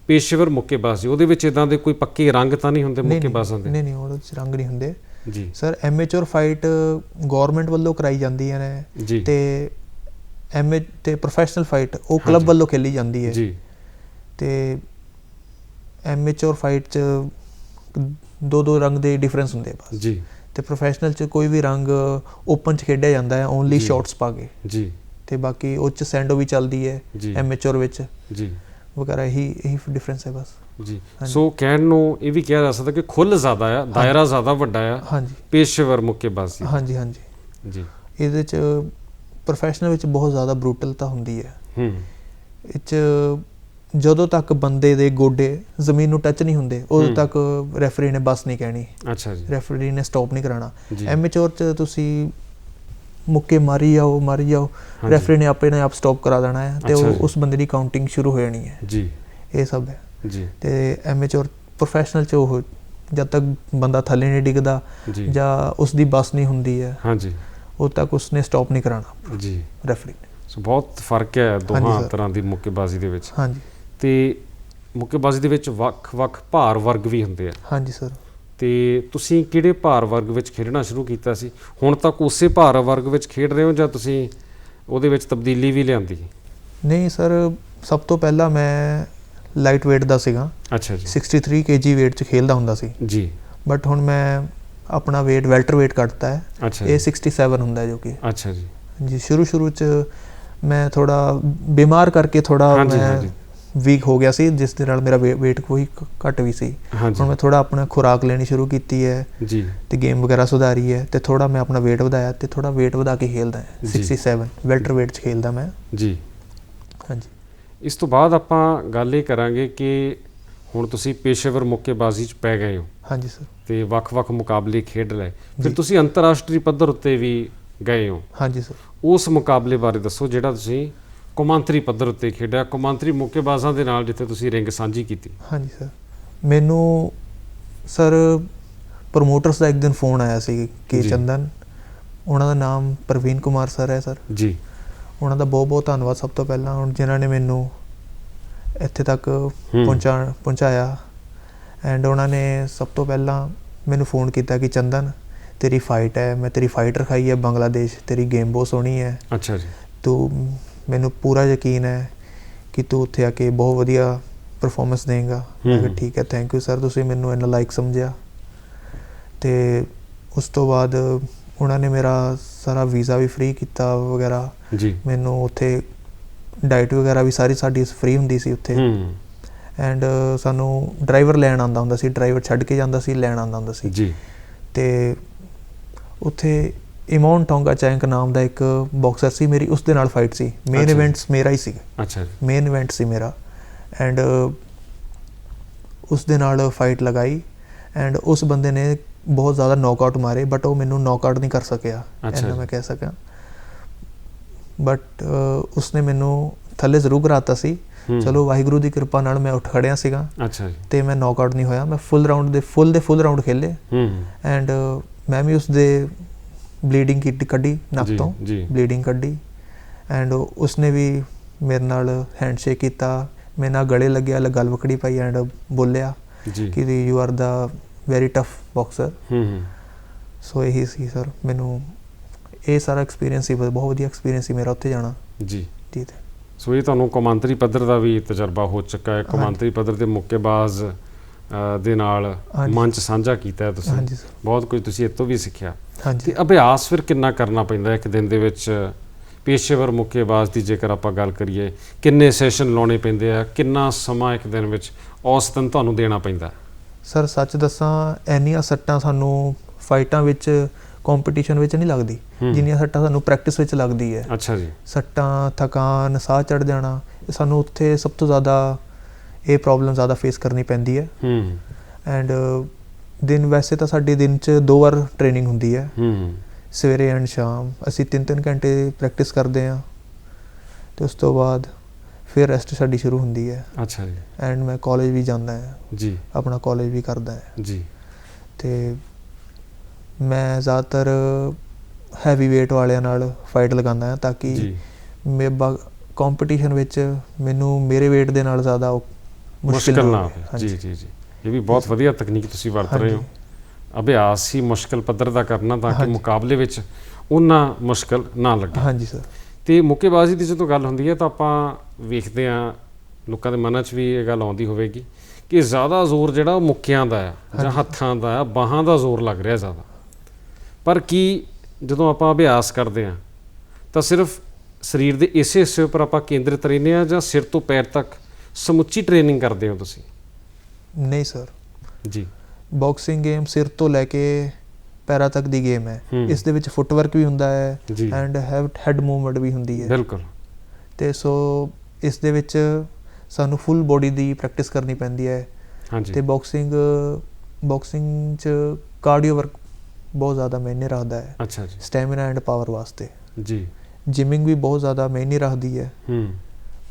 ਪੇਸ਼ੇਵਰ ਮੁੱਕੇਬਾਜ਼ੀ ਉਹਦੇ ਵਿੱਚ ਇਦਾਂ ਦੇ ਕੋਈ ਪੱਕੇ ਰੰਗ ਤਾਂ ਨਹੀਂ ਹੁੰਦੇ ਮੁੱਕੇਬਾਜ਼ਾਂ ਦੇ? ਨਹੀਂ ਨਹੀਂ ਉਹਦੇ ਚ ਰੰਗ ਨਹੀਂ ਹੁੰਦੇ। ਜੀ। ਸਰ ਐਮੇਚੋਰ ਫਾਈਟ ਗਵਰਨਮੈਂਟ ਵੱਲੋਂ ਕਰਾਈ ਜਾਂਦੀਆਂ ਨੇ ਤੇ ਐਮਏ ਤੇ ਪ੍ਰੋਫੈਸ਼ਨਲ ਫਾਈਟ ਉਹ ਕਲੱਬ। ਵੱਲੋਂ ਖੇਲੀ ਜਾਂਦੀ ਹੈ। ਜੀ। ਤੇ ਐਮੇਚੋਰ ਫਾਈਟ ਚ ਦੋ ਦੋ ਰੰਗ ਦੇ ਡਿਫਰੈਂਸ ਹੁੰਦੇ ਆ ਬਸ। ਜੀ। ਤੇ ਪ੍ਰੋਫੈਸ਼ਨਲ ਚ ਕੋਈ ਵੀ ਰੰਗ ਓਪਨ ਚ ਖੇਡਿਆ ਜਾਂਦਾ ਹੈ ਓਨਲੀ। ਸ਼ਾਟਸ ਪਾ ਕੇ। ਜੀ। ਤੇ ਬਾਕੀ ਉਹ ਚ ਸੈਂਡੋ ਵੀ ਚੱਲਦੀ ਹੈ ਜੀ। ਐਮੇਚਰ ਵਿੱਚ। ਜੀ। ਵਗੈਰਾ ਹੀ ਇਹੀ ਡਿਫਰੈਂਸ ਹੈ ਬਸ। ਜੀ। ਸੋ ਕਹਿਣ ਨੂੰ ਇਹ ਵੀ ਕਿਹਾ ਜਾ ਸਕਦਾ ਕਿ ਖੁੱਲ ਜ਼ਿਆਦਾ ਆ ਦਾਇਰਾ ਜ਼ਿਆਦਾ ਵੱਡਾ ਆ ਹਾਂਜੀ। ਪੇਸ਼ੇਵਰ ਮੁੱਕੇਬਾਜ਼ੀ ਹਾਂਜੀ ਹਾਂਜੀ। ਜੀ। ਇਹਦੇ ਚ ਪ੍ਰੋਫੈਸ਼ਨਲ ਵਿੱਚ ਬਹੁਤ ਜ਼ਿਆਦਾ ਬਰੂਟਲਤਾ ਹੁੰਦੀ ਹੈ। ਹੂੰ। ਇਹ 'ਚ ਜਦੋਂ ਤੱਕ ਬੰਦੇ ਦੇ ਗੋਡੇ ਜ਼ਮੀਨ ਨੂੰ ਟੱਚ ਨਹੀਂ ਹੁੰਦੇ ਉਦੋਂ। ਤੱਕ ਰੈਫਰੀ ਨੇ ਬਸ ਨਹੀਂ ਕਹਿਣੀ। ਅੱਛਾ ਜੀ। ਰੈਫਰੀ ਨੇ ਸਟਾਪ ਨਹੀਂ ਕਰਾਣਾ ਐਮੇਚਰ ਚ ਤੁਸੀਂ ਮੁੱਕੇ ਮਾਰੀ ਜਾਓ ਮਾਰੀ ਜਾਓ। ਰੈਫਰੀ ਨੇ ਆਪੇ ਨੇ ਆਪ ਸਟਾਪ ਕਰਾ ਦੇਣਾ ਹੈ ਤੇ। ਉਸ ਬੰਦੇ ਦੀ ਕਾਊਂਟਿੰਗ ਸ਼ੁਰੂ ਹੋ ਜਾਣੀ ਹੈ। ਜੀ। ਇਹ ਸਭ ਹੈ। ਜੀ। ਤੇ ਐਮੇਚਰ ਪ੍ਰੋਫੈਸ਼ਨਲ ਚ ਉਹ ਜਦ ਤੱਕ ਬੰਦਾ ਥੱਲੇ ਨਹੀਂ ਡਿੱਗਦਾ ਜੀ। ਉਸ ਦੀ ਬਸ ਨਹੀਂ ਹੁੰਦੀ ਹੈ ਹਾਂਜੀ। ਉਦੋਂ ਤੱਕ ਉਸਨੇ ਸਟਾਪ ਨਹੀਂ ਕਰਾਣਾ ਜੀ। ਰੈਫਰੀ ਸੋ ਬਹੁਤ ਫ਼ਰਕ ਹੈ ਦੋਹਾਂ। ਤਰ੍ਹਾਂ ਦੀ ਮੁੱਕੇਬਾਜ਼ੀ ਦੇ ਵਿੱਚ। ਹਾਂਜੀ। ਤੇ ਮੁੱਕੇਬਾਜ਼ੀ ਦੇ ਵਿੱਚ ਵੱਖ-ਵੱਖ ਭਾਰ ਵਰਗ ਵੀ ਹੁੰਦੇ ਆ। ਹਾਂਜੀ ਸਰ ਤੇ ਤੁਸੀਂ ਕਿਹੜੇ ਭਾਰ ਵਰਗ ਵਿੱਚ ਖੇਡਣਾ ਸ਼ੁਰੂ ਕੀਤਾ ਸੀ? ਹੁਣ ਤੱਕ ਉਸੇ ਭਾਰ ਵਰਗ ਵਿੱਚ ਖੇਡ ਰਹੇ ਹੋ ਜਾਂ ਤੁਸੀਂ ਉਹਦੇ ਵਿੱਚ ਤਬਦੀਲੀ ਵੀ ਲਿਆਂਦੀ? ਨਹੀਂ ਸਰ ਸਭ ਤੋਂ ਪਹਿਲਾਂ ਮੈਂ ਲਾਈਟ weight ਦਾ ਸੀਗਾ। ਅੱਛਾ ਜੀ। 63 kg weight ਚ ਖੇਲਦਾ ਹੁੰਦਾ ਸੀ। ਜੀ। ਬਟ ਹੁਣ ਮੈਂ ਆਪਣਾ weight welter weight ਕੱਟਤਾ ਹੈ। ਇਹ ਜੀ। 67 ਹੁੰਦਾ ਹੈ ਜੋ ਕਿ। ਅੱਛਾ ਜੀ। ਜੀ ਸ਼ੁਰੂ ਸ਼ੁਰੂ ਚ ਮੈਂ ਥੋੜਾ ਬਿਮਾਰ ਕਰਕੇ ਥੋੜਾ ਮੈਂ ਵੀਕ ਹੋ ਗਿਆ ਸੀ ਜਿਸ ਦੇ ਨਾਲ ਮੇਰਾ weight ਕੋਈ ਘੱਟ ਵੀ ਸੀ। ਹੁਣ ਮੈਂ ਥੋੜਾ ਆਪਣਾ ਖੁਰਾਕ ਲੈਣੀ ਸ਼ੁਰੂ ਕੀਤੀ ਹੈ ਜੀ। ਤੇ ਗੇਮ ਵਗੈਰਾ ਸੁਧਾਰੀ ਹੈ ਤੇ ਥੋੜਾ ਮੈਂ ਆਪਣਾ weight ਵਧਾਇਆ ਤੇ ਥੋੜਾ weight ਵਧਾ ਕੇ ਖੇਲਦਾ ਹਾਂ। ਜੀ। 67 welter weight ਚ ਖੇਲਦਾ ਮੈਂ। ਜੀ। ਹਾਂਜੀ। ਇਸ ਤੋਂ ਬਾਅਦ ਆਪਾਂ ਗੱਲ ਇਹ ਕਰਾਂਗੇ ਕਿ ਹੁਣ ਤੁਸੀਂ ਪੇਸ਼ੇਵਰ ਮੁੱਕੇਬਾਜ਼ੀ 'ਚ ਪੈ ਗਏ ਹੋ। ਹਾਂਜੀ ਸਰ। ਤੇ ਵੱਖ-ਵੱਖ ਮੁਕਾਬਲੇ ਖੇਡ ਲਏ। ਫਿਰ। ਤੁਸੀਂ ਅੰਤਰਰਾਸ਼ਟਰੀ ਪੱਧਰ ਉੱਤੇ ਵੀ ਗਏ ਹੋ। ਹਾਂਜੀ ਸਰ। ਉਸ ਮੁਕਾਬਲੇ ਬਾਰੇ ਦੱਸੋ ਜਿਹੜਾ ਤੁਸੀਂ ਕੌਮਾਂਤਰੀ ਪੱਧਰ ਉੱਤੇ ਖੇਡਿਆ ਕੌਮਾਂਤਰੀ ਮੁੱਕੇਬਾਜ਼ਾਂ ਦੇ ਨਾਲ ਜਿੱਥੇ ਤੁਸੀਂ ਰਿੰਗ ਸਾਂਝੀ ਕੀਤੀ। ਹਾਂਜੀ ਸਰ। ਮੈਨੂੰ ਸਰ ਪ੍ਰੋਮੋਟਰਸ ਦਾ ਇੱਕ ਦਿਨ ਫੋਨ ਆਇਆ ਸੀ ਕੇ। ਚੰਦਨ ਉਹਨਾਂ ਦਾ ਨਾਮ ਪ੍ਰਵੀਨ ਕੁਮਾਰ ਸਰ ਹੈ ਸਰ। ਜੀ। ਉਹਨਾਂ ਦਾ ਬਹੁਤ ਬਹੁਤ ਧੰਨਵਾਦ ਸਭ ਤੋਂ ਪਹਿਲਾਂ ਹੁਣ ਜਿਨ੍ਹਾਂ ਨੇ ਮੈਨੂੰ ਇੱਥੇ ਤੱਕ ਪਹੁੰਚਾ ਪਹੁੰਚਾਇਆ। ਐਂਡ ਉਹਨਾਂ ਨੇ ਸਭ ਤੋਂ ਪਹਿਲਾਂ ਮੈਨੂੰ ਫੋਨ ਕੀਤਾ ਕਿ ਚੰਦਨ ਤੇਰੀ ਫਾਈਟ ਹੈ ਮੈਂ ਤੇਰੀ ਫਾਈਟ ਰਖਾਈ ਹੈ ਬੰਗਲਾਦੇਸ਼ ਤੇਰੀ ਗੇਮ ਬਹੁਤ ਸੋਹਣੀ ਹੈ। ਅੱਛਾ ਜੀ। ਤੂੰ ਮੈਨੂੰ ਪੂਰਾ ਯਕੀਨ ਹੈ ਕਿ ਤੂੰ ਉੱਥੇ ਆ ਕੇ ਬਹੁਤ ਵਧੀਆ ਪਰਫਾਰਮੈਂਸ ਦੇਂਗਾ। ਮੈਂ ਕਿਹਾ। ਠੀਕ ਹੈ ਥੈਂਕ ਯੂ ਸਰ ਤੁਸੀਂ ਮੈਨੂੰ ਇੰਨਾ ਲਾਈਕ ਸਮਝਿਆ। ਤੇ ਉਸ ਤੋਂ ਬਾਅਦ ਉਹਨਾਂ ਨੇ ਮੇਰਾ ਸਾਰਾ ਵੀਜ਼ਾ ਵੀ ਫ੍ਰੀ ਕੀਤਾ ਵਗੈਰਾ। ਜੀ। ਮੈਨੂੰ ਉੱਥੇ ਡਾਈਟ ਵਗੈਰਾ ਵੀ ਸਾਰੀ ਸਾਡੀ ਫ੍ਰੀ ਹੁੰਦੀ ਸੀ ਉੱਥੇ। ਹੂੰ। ਐਂਡ ਸਾਨੂੰ ਡਰਾਈਵਰ ਲੈਣ ਆਉਂਦਾ ਹੁੰਦਾ ਸੀ ਡਰਾਈਵਰ ਛੱਡ ਕੇ ਜਾਂਦਾ ਸੀ ਲੈਣ ਆਉਂਦਾ ਹੁੰਦਾ ਸੀ। ਜੀ। ਤੇ ਉੱਥੇ ਇਮੋਨ ਟੋਂਗਾ ਚੈਂਕ ਨਾਮ ਦਾ ਇੱਕ ਬਾਕਸਰ ਸੀ ਮੇਰੀ ਉਸ ਦੇ ਨਾਲ ਫਾਈਟ ਸੀ। ਮੇਨ। ਇਵੈਂਟਸ ਮੇਰਾ ਹੀ ਸੀ। ਅੱਛਾ। ਮੇਨ ਇਵੈਂਟ ਸੀ ਮੇਰਾ। ਐਂਡ ਉਸ ਦੇ ਨਾਲ ਫਾਈਟ ਲਗਾਈ। ਐਂਡ ਉਸ ਬੰਦੇ ਨੇ ਬਹੁਤ ਜ਼ਿਆਦਾ ਨੌਕਆਊਟ ਮਾਰੇ ਬਟ ਉਹ ਮੈਨੂੰ ਨੌਕਆਊਟ ਨਹੀਂ ਕਰ ਸਕਿਆ ਜੀ। ਮੈਂ ਕਹਿ ਸਕਾਂ ਬਟ ਉਸਨੇ ਮੈਨੂੰ ਥੱਲੇ ਜ਼ਰੂਰ ਕਰਾਤਾ ਸੀ। ਚਲੋ ਵਾਹਿਗੁਰੂ ਦੀ ਕਿਰਪਾ ਨਾਲ ਮੈਂ ਉੱਠ ਖੜਿਆ ਸੀਗਾ। ਅੱਛਾ ਜੀ। ਤੇ ਮੈਂ ਨੌਕਆਊਟ ਨਹੀਂ ਹੋਇਆ। ਮੈਂ ਫੁੱਲ ਰਾਊਂਡ ਦੇ ਫੁੱਲ ਦੇ ਫੁੱਲ ਰਾਊਂਡ ਖੇਲੇ। ਹੂੰ। ਐਂਡ ਮੈਂ ਵੀ ਉਸ ਦੇ ਬਲੀਡਿੰਗ ਕੀਤੀ ਕੱਢੀ ਨੱਕ ਤੋਂ। ਬਲੀਡਿੰਗ ਕੱਢੀ। ਐਂਡ ਉਸਨੇ ਵੀ ਮੇਰੇ ਨਾਲ ਹੈਂਡਸ਼ੇਕ ਕੀਤਾ। ਮੇਰੇ ਨਾਲ ਗਲੇ ਲੱਗਿਆ ਗੱਲ ਵਕੜੀ ਪਾਈ ਐਂਡ ਬੋਲਿਆ ਕਿ you are the very tough boxer hmm hmm. So ਇਹੀ ਸੀ ਸਰ ਮੈਨੂੰ ਇਹ ਸਾਰਾ ਐਕਸਪੀਰੀਅੰਸ ਸੀ ਬਹੁਤ ਵਧੀਆ ਐਕਸਪੀਰੀਅੰਸ ਸੀ ਮੇਰਾ ਉੱਥੇ ਜਾਣਾ। ਜੀ। ਜੀ ਤੇ। ਸੋ ਇਹ ਤੁਹਾਨੂੰ ਕੌਮਾਂਤਰੀ ਪੱਧਰ ਦਾ ਵੀ ਤਜਰਬਾ ਹੋ ਚੁੱਕਾ ਹੈ। ਕੌਮਾਂਤਰੀ ਪੱਧਰ ਦੇ ਮੁੱਕੇਬਾਜ਼ ਦੇ ਨਾਲ। ਮੰਚ ਸਾਂਝਾ ਕੀਤਾ ਹੈ ਤੁਸੀਂ। ਹਾਂਜੀ ਸਰ ਬਹੁਤ ਕੁਝ ਤੁਸੀਂ ਇੱਥੋਂ ਵੀ ਸਿੱਖਿਆ। ਹਾਂਜੀ। ਤੇ ਅਭਿਆਸ ਫਿਰ ਕਿੰਨਾ ਕਰਨਾ ਪੈਂਦਾ ਹੈ ਇੱਕ ਦਿਨ ਦੇ ਵਿੱਚ? ਪੇਸ਼ੇਵਰ ਮੁੱਕੇਬਾਜ਼ ਦੀ ਜੇਕਰ ਆਪਾਂ ਗੱਲ ਕਰੀਏ ਕਿੰਨੇ ਸੈਸ਼ਨ ਲਾਉਣੇ ਪੈਂਦੇ ਆ ਕਿੰਨਾ ਸਮਾਂ ਇੱਕ ਦਿਨ ਵਿੱਚ ਔਸਤਨ ਤੁਹਾਨੂੰ ਦੇਣਾ ਪੈਂਦਾ ਸਰ ਸੱਚ ਦੱਸਾਂ ਐਨੀਆਂ ਸੱਟਾਂ ਸਾਨੂੰ ਫਾਈਟਾਂ ਵਿੱਚ ਕੰਪੀਟੀਸ਼ਨ ਵਿੱਚ ਨਹੀਂ ਲੱਗਦੀ। ਜਿੰਨੀਆਂ ਸੱਟਾਂ ਸਾਨੂੰ ਪ੍ਰੈਕਟਿਸ ਵਿੱਚ ਲੱਗਦੀ ਹੈ। ਅੱਛਾ ਜੀ। ਸੱਟਾਂ ਥਕਾਨ ਸਾਹ ਚੜ ਜਾਣਾ ਇਹ ਸਾਨੂੰ ਉੱਥੇ ਸਭ ਤੋਂ ਜ਼ਿਆਦਾ ਇਹ ਪ੍ਰੋਬਲਮ ਜ਼ਿਆਦਾ ਫੇਸ ਕਰਨੀ ਪੈਂਦੀ ਹੈ। ਹੂੰ। ਐਂਡ ਦਿਨ ਵੈਸੇ ਤਾਂ ਸਾਡੀ ਦਿਨ 'ਚ ਦੋ ਵਾਰ ਟ੍ਰੇਨਿੰਗ ਹੁੰਦੀ ਹੈ। ਹੂੰ। ਸਵੇਰੇ ਐਂਡ ਸ਼ਾਮ। ਅਸੀਂ ਤਿੰਨ ਤਿੰਨ ਘੰਟੇ ਪ੍ਰੈਕਟਿਸ ਕਰਦੇ ਹਾਂ। ਤੇ ਉਸ ਤੋਂ ਬਾਅਦ ਫਿਰ ਰੈਸਟ ਸਾਡੀ ਸ਼ੁਰੂ ਹੁੰਦੀ ਹੈ। ਅੱਛਾ ਜੀ। ਐਂਡ ਮੈਂ ਕਾਲਜ ਵੀ ਜਾਂਦਾ ਹਾਂ। ਜੀ। ਆਪਣਾ ਕਾਲਜ ਵੀ ਕਰਦਾ ਹਾਂ। ਜੀ। ਤੇ ਮੈਂ ਜ਼ਿਆਦਾਤਰ ਹੈਵੀ weight ਵਾਲਿਆਂ ਨਾਲ ਫਾਈਟ ਲਗਾਉਂਦਾ ਹਾਂ ਤਾਂ ਕਿ ਮੇ ਕੰਪੀਟੀਸ਼ਨ ਵਿੱਚ ਮੈਨੂੰ ਮੇਰੇ weight ਦੇ ਨਾਲ ਜ਼ਿਆਦਾ ਮੁਸ਼ਕਲ ਨਾ ਹੋਵੇ। ਜੀ ਜੀ ਜੀ। ਇਹ ਵੀ ਬਹੁਤ ਵਧੀਆ ਤਕਨੀਕ ਤੁਸੀਂ ਵਰਤ ਰਹੇ ਹੋ। ਅਭਿਆਸ ਹੀ ਮੁਸ਼ਕਲ ਪੱਧਰ ਦਾ ਕਰਨਾ ਤਾਂ ਕਿ। ਮੁਕਾਬਲੇ ਵਿੱਚ ਉਹਨਾਂ ਮੁਸ਼ਕਲ ਨਾ ਲੱਗੇ। ਹਾਂਜੀ ਸਰ। ਤੇ ਮੁੱਕੇਬਾਜ਼ੀ ਦੀ ਜਦੋਂ ਗੱਲ ਹੁੰਦੀ ਹੈ ਤਾਂ ਆਪਾਂ ਵੇਖਦੇ ਆ ਲੋਕਾਂ ਦੇ ਮਨਾਂ 'ਚ ਵੀ ਇਹ ਗੱਲ ਆਉਂਦੀ ਹੋਵੇਗੀ ਕਿ ਜ਼ਿਆਦਾ ਜ਼ੋਰ ਜਿਹੜਾ ਉਹ ਮੁੱਕਿਆਂ ਦਾ ਹੈ ਜਾਂ ਹੱਥਾਂ ਦਾ ਹੈ ਬਾਹਾਂ ਦਾ ਜ਼ੋਰ ਲੱਗ ਰਿਹਾ ਜ਼ਿਆਦਾ। ਪਰ ਕੀ ਜਦੋਂ ਆਪਾਂ ਅਭਿਆਸ ਕਰਦੇ ਹਾਂ ਤਾਂ ਸਿਰਫ ਸਰੀਰ ਦੇ ਇਸੇ ਹਿੱਸੇ ਉੱਪਰ ਆਪਾਂ ਕੇਂਦਰਿਤ ਰਹਿੰਦੇ ਹਾਂ ਜਾਂ ਸਿਰ ਤੋਂ ਪੈਰ ਤੱਕ ਸਮੁੱਚੀ ਟ੍ਰੇਨਿੰਗ ਕਰਦੇ ਹੋ ਤੁਸੀਂ? ਨਹੀਂ ਸਰ। ਜੀ। ਬਾਕਸਿੰਗ ਗੇਮ ਸਿਰ ਤੋਂ ਲੈ ਕੇ ਪੈਰਾਂ ਤੱਕ ਦੀ ਗੇਮ ਹੈ। ਇਸ ਦੇ ਵਿੱਚ ਫੁੱਟਵਰਕ ਵੀ ਹੁੰਦਾ ਹੈ ਐਂਡ ਹੈਡ ਮੂਵਮੈਂਟ ਵੀ ਹੁੰਦੀ ਹੈ। ਬਿਲਕੁਲ। ਤੇ ਸੋ ਇਸ ਦੇ ਵਿੱਚ ਸਾਨੂੰ ਫੁੱਲ ਬੋਡੀ ਦੀ ਪ੍ਰੈਕਟਿਸ ਕਰਨੀ ਪੈਂਦੀ ਹੈ। ਹਾਂਜੀ। ਤੇ ਬਾਕਸਿੰਗ ਬਾਕਸਿੰਗ ਚ ਕਾਰਡੀਓ ਵਰਕ ਬਹੁਤ ਜ਼ਿਆਦਾ ਮਾਇਨੇ ਰੱਖਦਾ ਹੈ। ਅੱਛਾ ਜੀ। ਸਟੈਮਿਨਾ ਐਂਡ ਪਾਵਰ ਵਾਸਤੇ। ਜੀ। ਜਿਮਿੰਗ ਵੀ ਬਹੁਤ ਜ਼ਿਆਦਾ ਮਾਇਨੇ ਰੱਖਦੀ ਹੈ। ਹੂੰ।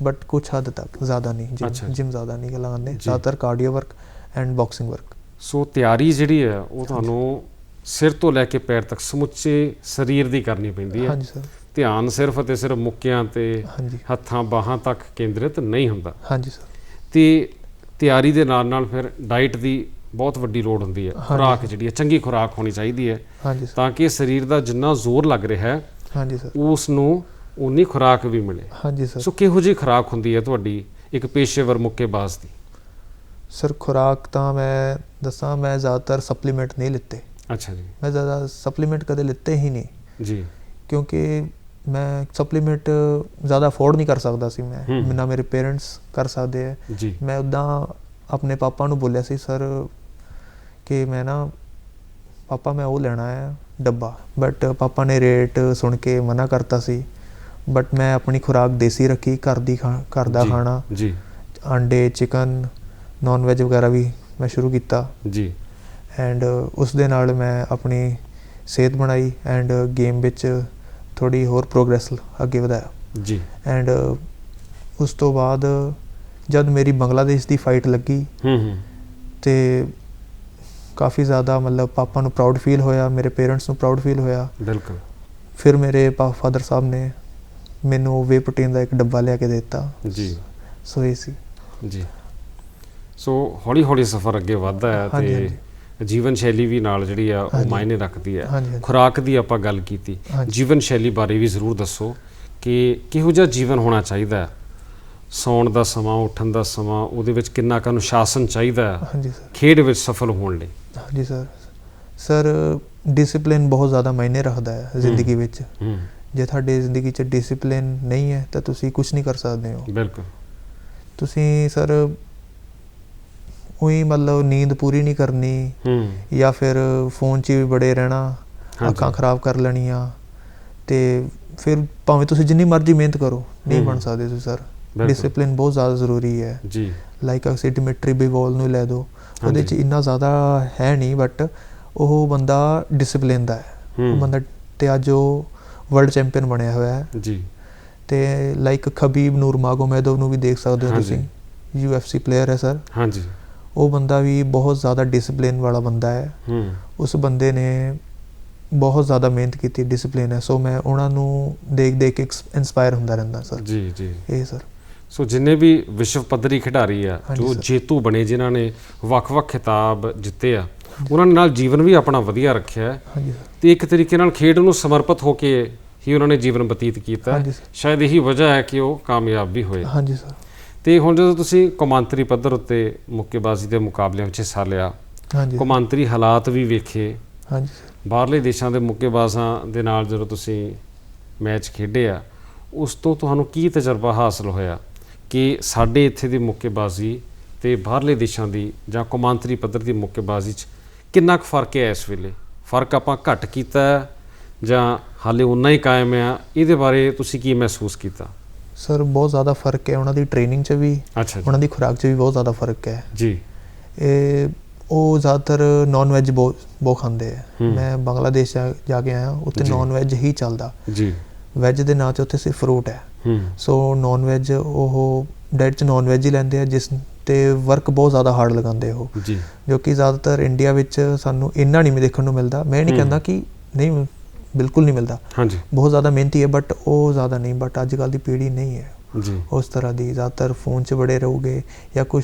ਬਟ ਕੁਝ ਹੱਦ ਤੱਕ ਜ਼ਿਆਦਾ ਨਹੀਂ। ਜਿਮ ਜ਼ਿਆਦਾ ਨਹੀਂ ਜੀ। ਜ਼ਿਆਦਾਤਰ cardio work and boxing work so ਤਿਆਰੀ ਜਿਹੜੀ ਹੈ ਉਹ ਤੁਹਾਨੂੰ ਸਿਰ ਤੋਂ ਲੈ ਕੇ ਪੈਰ ਤੱਕ ਸਮੁੱਚੇ ਸਰੀਰ ਦੀ ਕਰਨੀ ਪੈਂਦੀ ਹੈ। ਹਾਂਜੀ ਸਰ। ਧਿਆਨ ਸਿਰਫ ਅਤੇ ਸਿਰਫ ਮੁੱਕਿਆਂ ਤੇ ਹਾਂਜੀ। ਹੱਥਾਂ ਬਾਹਾਂ ਤੱਕ ਕੇਂਦਰਿਤ ਨਹੀਂ ਹੁੰਦਾ। ਹਾਂਜੀ ਸਰ। ਤੇ ਤਿਆਰੀ ਦੇ ਨਾਲ ਨਾਲ ਫਿਰ ਡਾਈਟ ਦੀ ਬਹੁਤ ਵੱਡੀ ਲੋੜ ਹੁੰਦੀ ਹੈ। ਖੁਰਾਕ ਜਿਹੜੀ ਹੈ ਚੰਗੀ ਖੁਰਾਕ ਹੋਣੀ ਚਾਹੀਦੀ ਹੈ। ਹਾਂਜੀ ਸਰ। ਤਾਂ ਕਿ ਸਰੀਰ ਦਾ ਜਿੰਨਾ ਜ਼ੋਰ ਲੱਗ ਰਿਹਾ ਹੈ ਹਾਂਜੀ ਸਰ। ਉਸ ਨੂੰ ਉਨੀ ਖੁਰਾਕ ਵੀ ਮਿਲੇ। ਹਾਂਜੀ ਸਰ। ਸੋ ਕਿਹੋ ਜਿਹੀ ਖੁਰਾਕ ਹੁੰਦੀ ਹੈ ਤੁਹਾਡੀ ਇੱਕ ਪੇਸ਼ੇਵਰ ਮੁੱਕੇਬਾਜ਼ ਦੀ? ਸਰ ਖੁਰਾਕ ਤਾਂ ਮੈਂ ਦੱਸਾਂ ਮੈਂ ਜ਼ਿਆਦਾਤਰ ਸਪਲੀਮੈਂਟ ਨਹੀਂ ਲਿੱਤੇ। ਅੱਛਾ ਜੀ। ਮੈਂ ਜ਼ਿਆਦਾ ਸਪਲੀਮੈਂਟ ਕਦੇ ਲਿੱਤੇ ਹੀ ਨਹੀਂ। ਜੀ। ਕਿਉਂਕਿ ਮੈਂ ਸਪਲੀਮੈਂਟ ਜ਼ਿਆਦਾ ਅਫੋਰਡ ਨਹੀਂ ਕਰ ਸਕਦਾ ਸੀ ਮੈਂ। ਨਾ ਮੇਰੇ ਪੇਰੈਂਟਸ ਕਰ ਸਕਦੇ ਜੀ। ਮੈਂ ਉਦਾਂ ਆਪਣੇ ਪਾਪਾ ਨੂੰ ਬੋਲਿਆ ਸੀ ਸਰ ਕਿ ਮੈਂ ਨਾ ਪਾਪਾ ਮੈਂ ਉਹ ਲੈਣਾ ਹੈ ਡੱਬਾ। ਬਟ ਪਾਪਾ ਨੇ ਰੇਟ ਸੁਣ ਕੇ ਮਨਾ ਕਰਤਾ ਸੀ। ਬਟ ਮੈਂ ਆਪਣੀ ਖੁਰਾਕ ਦੇਸੀ ਰੱਖੀ ਘਰ ਦੀ ਘਰ ਦਾ ਖਾਣਾ ਜੀ। ਆਂਡੇ ਚਿਕਨ ਨਾਨ ਵੈਜ ਵਗੈਰਾ ਵੀ ਮੈਂ ਸ਼ੁਰੂ ਕੀਤਾ। ਜੀ। ਐਂਡ ਉਸ ਦੇ ਨਾਲ ਮੈਂ ਆਪਣੀ ਸਿਹਤ ਬਣਾਈ ਐਂਡ ਗੇਮ ਵਿੱਚ ਥੋੜੀ ਹੋਰ ਪ੍ਰੋਗਰੈਸ ਅੱਗੇ ਵਧਾਇਆ। ਜੀ। ਐਂਡ ਉਸ ਤੋਂ ਬਾਅਦ ਜਦ ਮੇਰੀ ਬੰਗਲਾਦੇਸ਼ ਦੀ ਫਾਈਟ ਲੱਗੀ ਹੂੰ ਹੂੰ। ਤੇ ਕਾਫੀ ਜ਼ਿਆਦਾ ਮਤਲਬ ਪਾਪਾ ਨੂੰ ਪ੍ਰਾਊਡ ਫੀਲ ਹੋਇਆ ਮੇਰੇ ਪੇਰੈਂਟਸ ਨੂੰ ਪ੍ਰਾਊਡ ਫੀਲ ਹੋਇਆ। ਬਿਲਕੁਲ। ਫਿਰ ਮੇਰੇ ਫਾਦਰ ਸਾਹਿਬ ਨੇ ਮੈਨੂੰ ਵੇ ਪ੍ਰੋਟੀਨ ਦਾ ਇੱਕ ਡੱਬਾ ਲਿਆ ਕੇ ਦਿੱਤਾ। ਜੀ। ਸੋ ਇਹ ਸੀ। ਜੀ। ਸੋ ਹੌਲੀ ਹੌਲੀ ਸਫ਼ਰ ਅੱਗੇ ਵੱਧਦਾ ਹੈ ਤੇ ਜੀਵਨ ਸ਼ੈਲੀ ਵੀ ਨਾਲ ਜਿਹੜੀ ਆ ਉਹ। ਮਾਇਨੇ ਰੱਖਦੀ ਹੈ। ਖੁਰਾਕ ਦੀ ਆਪਾਂ ਗੱਲ ਕੀਤੀ। ਜੀਵਨ ਸ਼ੈਲੀ ਬਾਰੇ ਵੀ ਜ਼ਰੂਰ ਦੱਸੋ ਕਿ ਕਿਹੋ ਜਿਹਾ ਜੀਵਨ ਹੋਣਾ ਚਾਹੀਦਾ ਹੈ? ਸੌਣ ਦਾ ਸਮਾਂ ਉੱਠਣ ਦਾ ਸਮਾਂ ਉਹਦੇ ਵਿੱਚ ਕਿੰਨਾ ਕੁ ਅਨੁਸ਼ਾਸਨ ਚਾਹੀਦਾ ਹੈ? ਹਾਂਜੀ ਸਰ। ਖੇਡ ਵਿੱਚ ਸਫਲ ਹੋਣ ਲਈ। ਹਾਂਜੀ ਸਰ। ਸਰ ਡਿਸਪਲਿਨ ਬਹੁਤ ਜ਼ਿਆਦਾ ਮਾਇਨੇ ਰੱਖਦਾ ਹੈ ਜ਼ਿੰਦਗੀ ਵਿੱਚ। ਜੇ ਤੁਹਾਡੀ ਜ਼ਿੰਦਗੀ 'ਚ ਡਿਸਪਲਿਨ ਨਹੀਂ ਹੈ ਤਾਂ ਤੁਸੀਂ ਕੁਝ ਨਹੀਂ ਕਰ ਸਕਦੇ ਹੋ। ਬਿਲਕੁਲ। ਤੁਸੀਂ ਸਰ ਉਹੀ ਮਤਲਬ ਨੀਂਦ ਪੂਰੀ ਨਹੀਂ ਕਰਨੀ ਹੂੰ। ਜਾਂ ਫਿਰ ਫੋਨ 'ਚ ਵੀ ਬੜੇ ਰਹਿਣਾ। ਅੱਖਾਂ ਖਰਾਬ ਕਰ ਲੈਣੀਆਂ ਤੇ ਫਿਰ ਭਾਵੇਂ ਤੁਸੀਂ ਜਿੰਨੀ ਮਰਜ਼ੀ ਮਿਹਨਤ ਕਰੋ ਨਹੀਂ। ਬਣ ਸਕਦੇ ਤੁਸੀਂ ਸਰ। ਡਿਸਪਲਿਨ ਬਹੁਤ ਜ਼ਿਆਦਾ ਜ਼ਰੂਰੀ ਹੈ। ਜੀ। ਲਾਈਕ ਅਸੀਂ ਡਿਮਿਟਰੀ ਬਿਵੋਲ ਨੂੰ ਲੈ ਦੋ ਉਹਦੇ 'ਚ। ਇੰਨਾ ਜ਼ਿਆਦਾ ਹੈ ਨਹੀਂ ਬਟ ਉਹ ਬੰਦਾ ਡਿਸਪਲਿਨ ਦਾ ਹੈ। ਉਹ ਬੰਦਾ ਤੇ ਅੱਜ ਉਹ ਵਰਲਡ ਚੈਂਪੀਅਨ ਬਣਿਆ ਹੋਇਆ ਹੈ। ਜੀ। ਤੇ ਲਾਈਕ ਖਬੀਬ ਨੂਰਮਾਗੋਮੈਦੋਵ ਨੂੰ ਵੀ ਦੇਖ ਸਕਦੇ ਹੋ। ਤੁਸੀਂ। UFC ਪਲੇਅਰ ਹੈ ਸਰ। ਹਾਂਜੀ। ਉਹ ਬੰਦਾ ਵੀ ਬਹੁਤ ਜ਼ਿਆਦਾ ਡਿਸਪਲਿਨ ਵਾਲਾ ਬੰਦਾ ਹੈ। ਹੂੰ। ਉਸ ਬੰਦੇ ਨੇ ਬਹੁਤ ਜ਼ਿਆਦਾ ਮਿਹਨਤ ਕੀਤੀ ਡਿਸਪਲਿਨ ਹੈ। ਸੋ ਮੈਂ ਉਹਨਾਂ ਨੂੰ ਦੇਖ ਦੇਖ ਕੇ ਇਨਸਪਾਇਰ ਹੁੰਦਾ ਰਹਿੰਦਾ ਸਰ ਜੀ ਜੀ। ਇਹ ਸਰ ਸੋ ਜਿੰਨੇ ਵੀ ਵਿਸ਼ਵ ਪੱਧਰੀ ਖਿਡਾਰੀ ਆ ਜੋ। ਜੇਤੂ ਬਣੇ ਜਿਨ੍ਹਾਂ ਨੇ ਵੱਖ-ਵੱਖ ਖਿਤਾਬ ਜਿੱਤੇ ਆ ਉਹਨਾਂ ਨੇ ਨਾਲ ਜੀਵਨ ਵੀ ਆਪਣਾ ਵਧੀਆ ਰੱਖਿਆ ਹੈ। ਹਾਂਜੀ ਸਰ ਤੇ ਇੱਕ ਤਰੀਕੇ ਨਾਲ ਖੇਡ ਨੂੰ ਸਮਰਪਿਤ ਹੋ ਕੇ ਹੀ ਉਹਨਾਂ ਨੇ ਜੀਵਨ ਬਤੀਤ ਕੀਤਾ। ਸ਼ਾਇਦ ਇਹੀ ਵਜ੍ਹਾ ਹੈ ਕਿ ਉਹ ਕਾਮਯਾਬ ਵੀ ਹੋਏ। ਹਾਂਜੀ ਸਰ ਤੇ ਹੁਣ ਜਦੋਂ ਤੁਸੀਂ ਕੌਮਾਂਤਰੀ ਪੱਧਰ ਉੱਤੇ ਮੁੱਕੇਬਾਜ਼ੀ ਦੇ ਮੁਕਾਬਲਿਆਂ ਵਿੱਚ ਹਿੱਸਾ ਲਿਆ ਹਾਂਜੀ। ਕੌਮਾਂਤਰੀ ਹਾਲਾਤ ਵੀ ਵੇਖੇ ਹਾਂਜੀ ਬਾਹਰਲੇ ਦੇਸ਼ਾਂ ਦੇ ਮੁੱਕੇਬਾਜ਼ਾਂ ਦੇ ਨਾਲ ਜਦੋਂ ਤੁਸੀਂ ਮੈਚ ਖੇਡੇ ਆ ਉਸ ਤੋਂ ਤੁਹਾਨੂੰ ਕੀ ਤਜਰਬਾ ਹਾਸਲ ਹੋਇਆ ਕਿ ਸਾਡੇ ਇੱਥੇ ਦੀ ਮੁੱਕੇਬਾਜ਼ੀ ਤੇ ਬਾਹਰਲੇ ਦੇਸ਼ਾਂ ਦੀ ਜਾਂ ਕੌਮਾਂਤਰੀ ਪੱਧਰ ਦੀ ਮੁੱਕੇਬਾਜ਼ੀ 'ਚ ਕਿੰਨਾ ਕੁ ਫ਼ਰਕ ਹੈ ਇਸ ਵੇਲੇ? ਫ਼ਰਕ ਆਪਾਂ ਘੱਟ ਕੀਤਾ ਜਾਂ ਹਾਲੇ ਉਨਾ ਹੀ ਕਾਇਮ ਆ ਇਹਦੇ ਬਾਰੇ ਤੁਸੀਂ ਕੀ ਮਹਿਸੂਸ ਕੀਤਾ? ਸਰ ਬਹੁਤ ਜ਼ਿਆਦਾ ਫ਼ਰਕ ਹੈ। ਉਹਨਾਂ ਦੀ ਟ੍ਰੇਨਿੰਗ 'ਚ ਵੀ ਉਹਨਾਂ ਦੀ ਖੁਰਾਕ 'ਚ ਵੀ ਬਹੁਤ ਜ਼ਿਆਦਾ ਫ਼ਰਕ ਹੈ। ਜੀ। ਇਹ ਉਹ ਜ਼ਿਆਦਾਤਰ ਨਾਨ ਵੈਜ ਬਹੁਤ ਖਾਂਦੇ ਆ। ਮੈਂ ਬੰਗਲਾਦੇਸ਼ ਜਾ- ਕੇ ਆਇਆ ਉੱਥੇ। ਨਾਨ ਵੈਜ ਹੀ ਚੱਲਦਾ। ਜੀ। ਵੈਜ ਦੇ ਨਾਂ 'ਚ ਉੱਥੇ ਸਿਰਫ ਫਰੂਟ ਹੈ। ਸੋ ਨਾਨ ਵੈਜ ਉਹ ਡਾਈਟ 'ਚ ਨਾਨ ਵੈਜ ਹੀ ਲੈਂਦੇ ਆ ਜਿਸ ਤੇ ਵਰਕ ਬਹੁਤ ਜ਼ਿਆਦਾ ਹਾਰਡ ਲਗਾਉਂਦੇ ਉਹ। ਜੀ। ਜੋ ਕਿ ਜ਼ਿਆਦਾਤਰ ਇੰਡੀਆ ਵਿੱਚ ਸਾਨੂੰ ਇੰਨਾ ਨਹੀਂ ਦੇਖਣ ਨੂੰ ਮਿਲਦਾ। ਮੈਂ ਨਹੀਂ। ਕਹਿੰਦਾ ਕਿ ਨਹੀਂ ਬਿਲਕੁਲ ਨਹੀਂ ਮਿਲਦਾ। ਹਾਂਜੀ। ਬਹੁਤ ਜ਼ਿਆਦਾ ਮਿਹਨਤੀ ਹੈ ਬਟ ਉਹ ਜ਼ਿਆਦਾ ਨਹੀਂ ਬਟ ਅੱਜ ਕੱਲ ਦੀ ਪੀੜ੍ਹੀ ਨਹੀਂ ਹੈ। ਜੀ। ਉਸ ਤਰ੍ਹਾਂ ਦੀ ਜ਼ਿਆਦਾਤਰ ਫੋਨ 'ਚ ਬੜੇ ਰਹੋਗੇ ਜਾਂ ਕੁਝ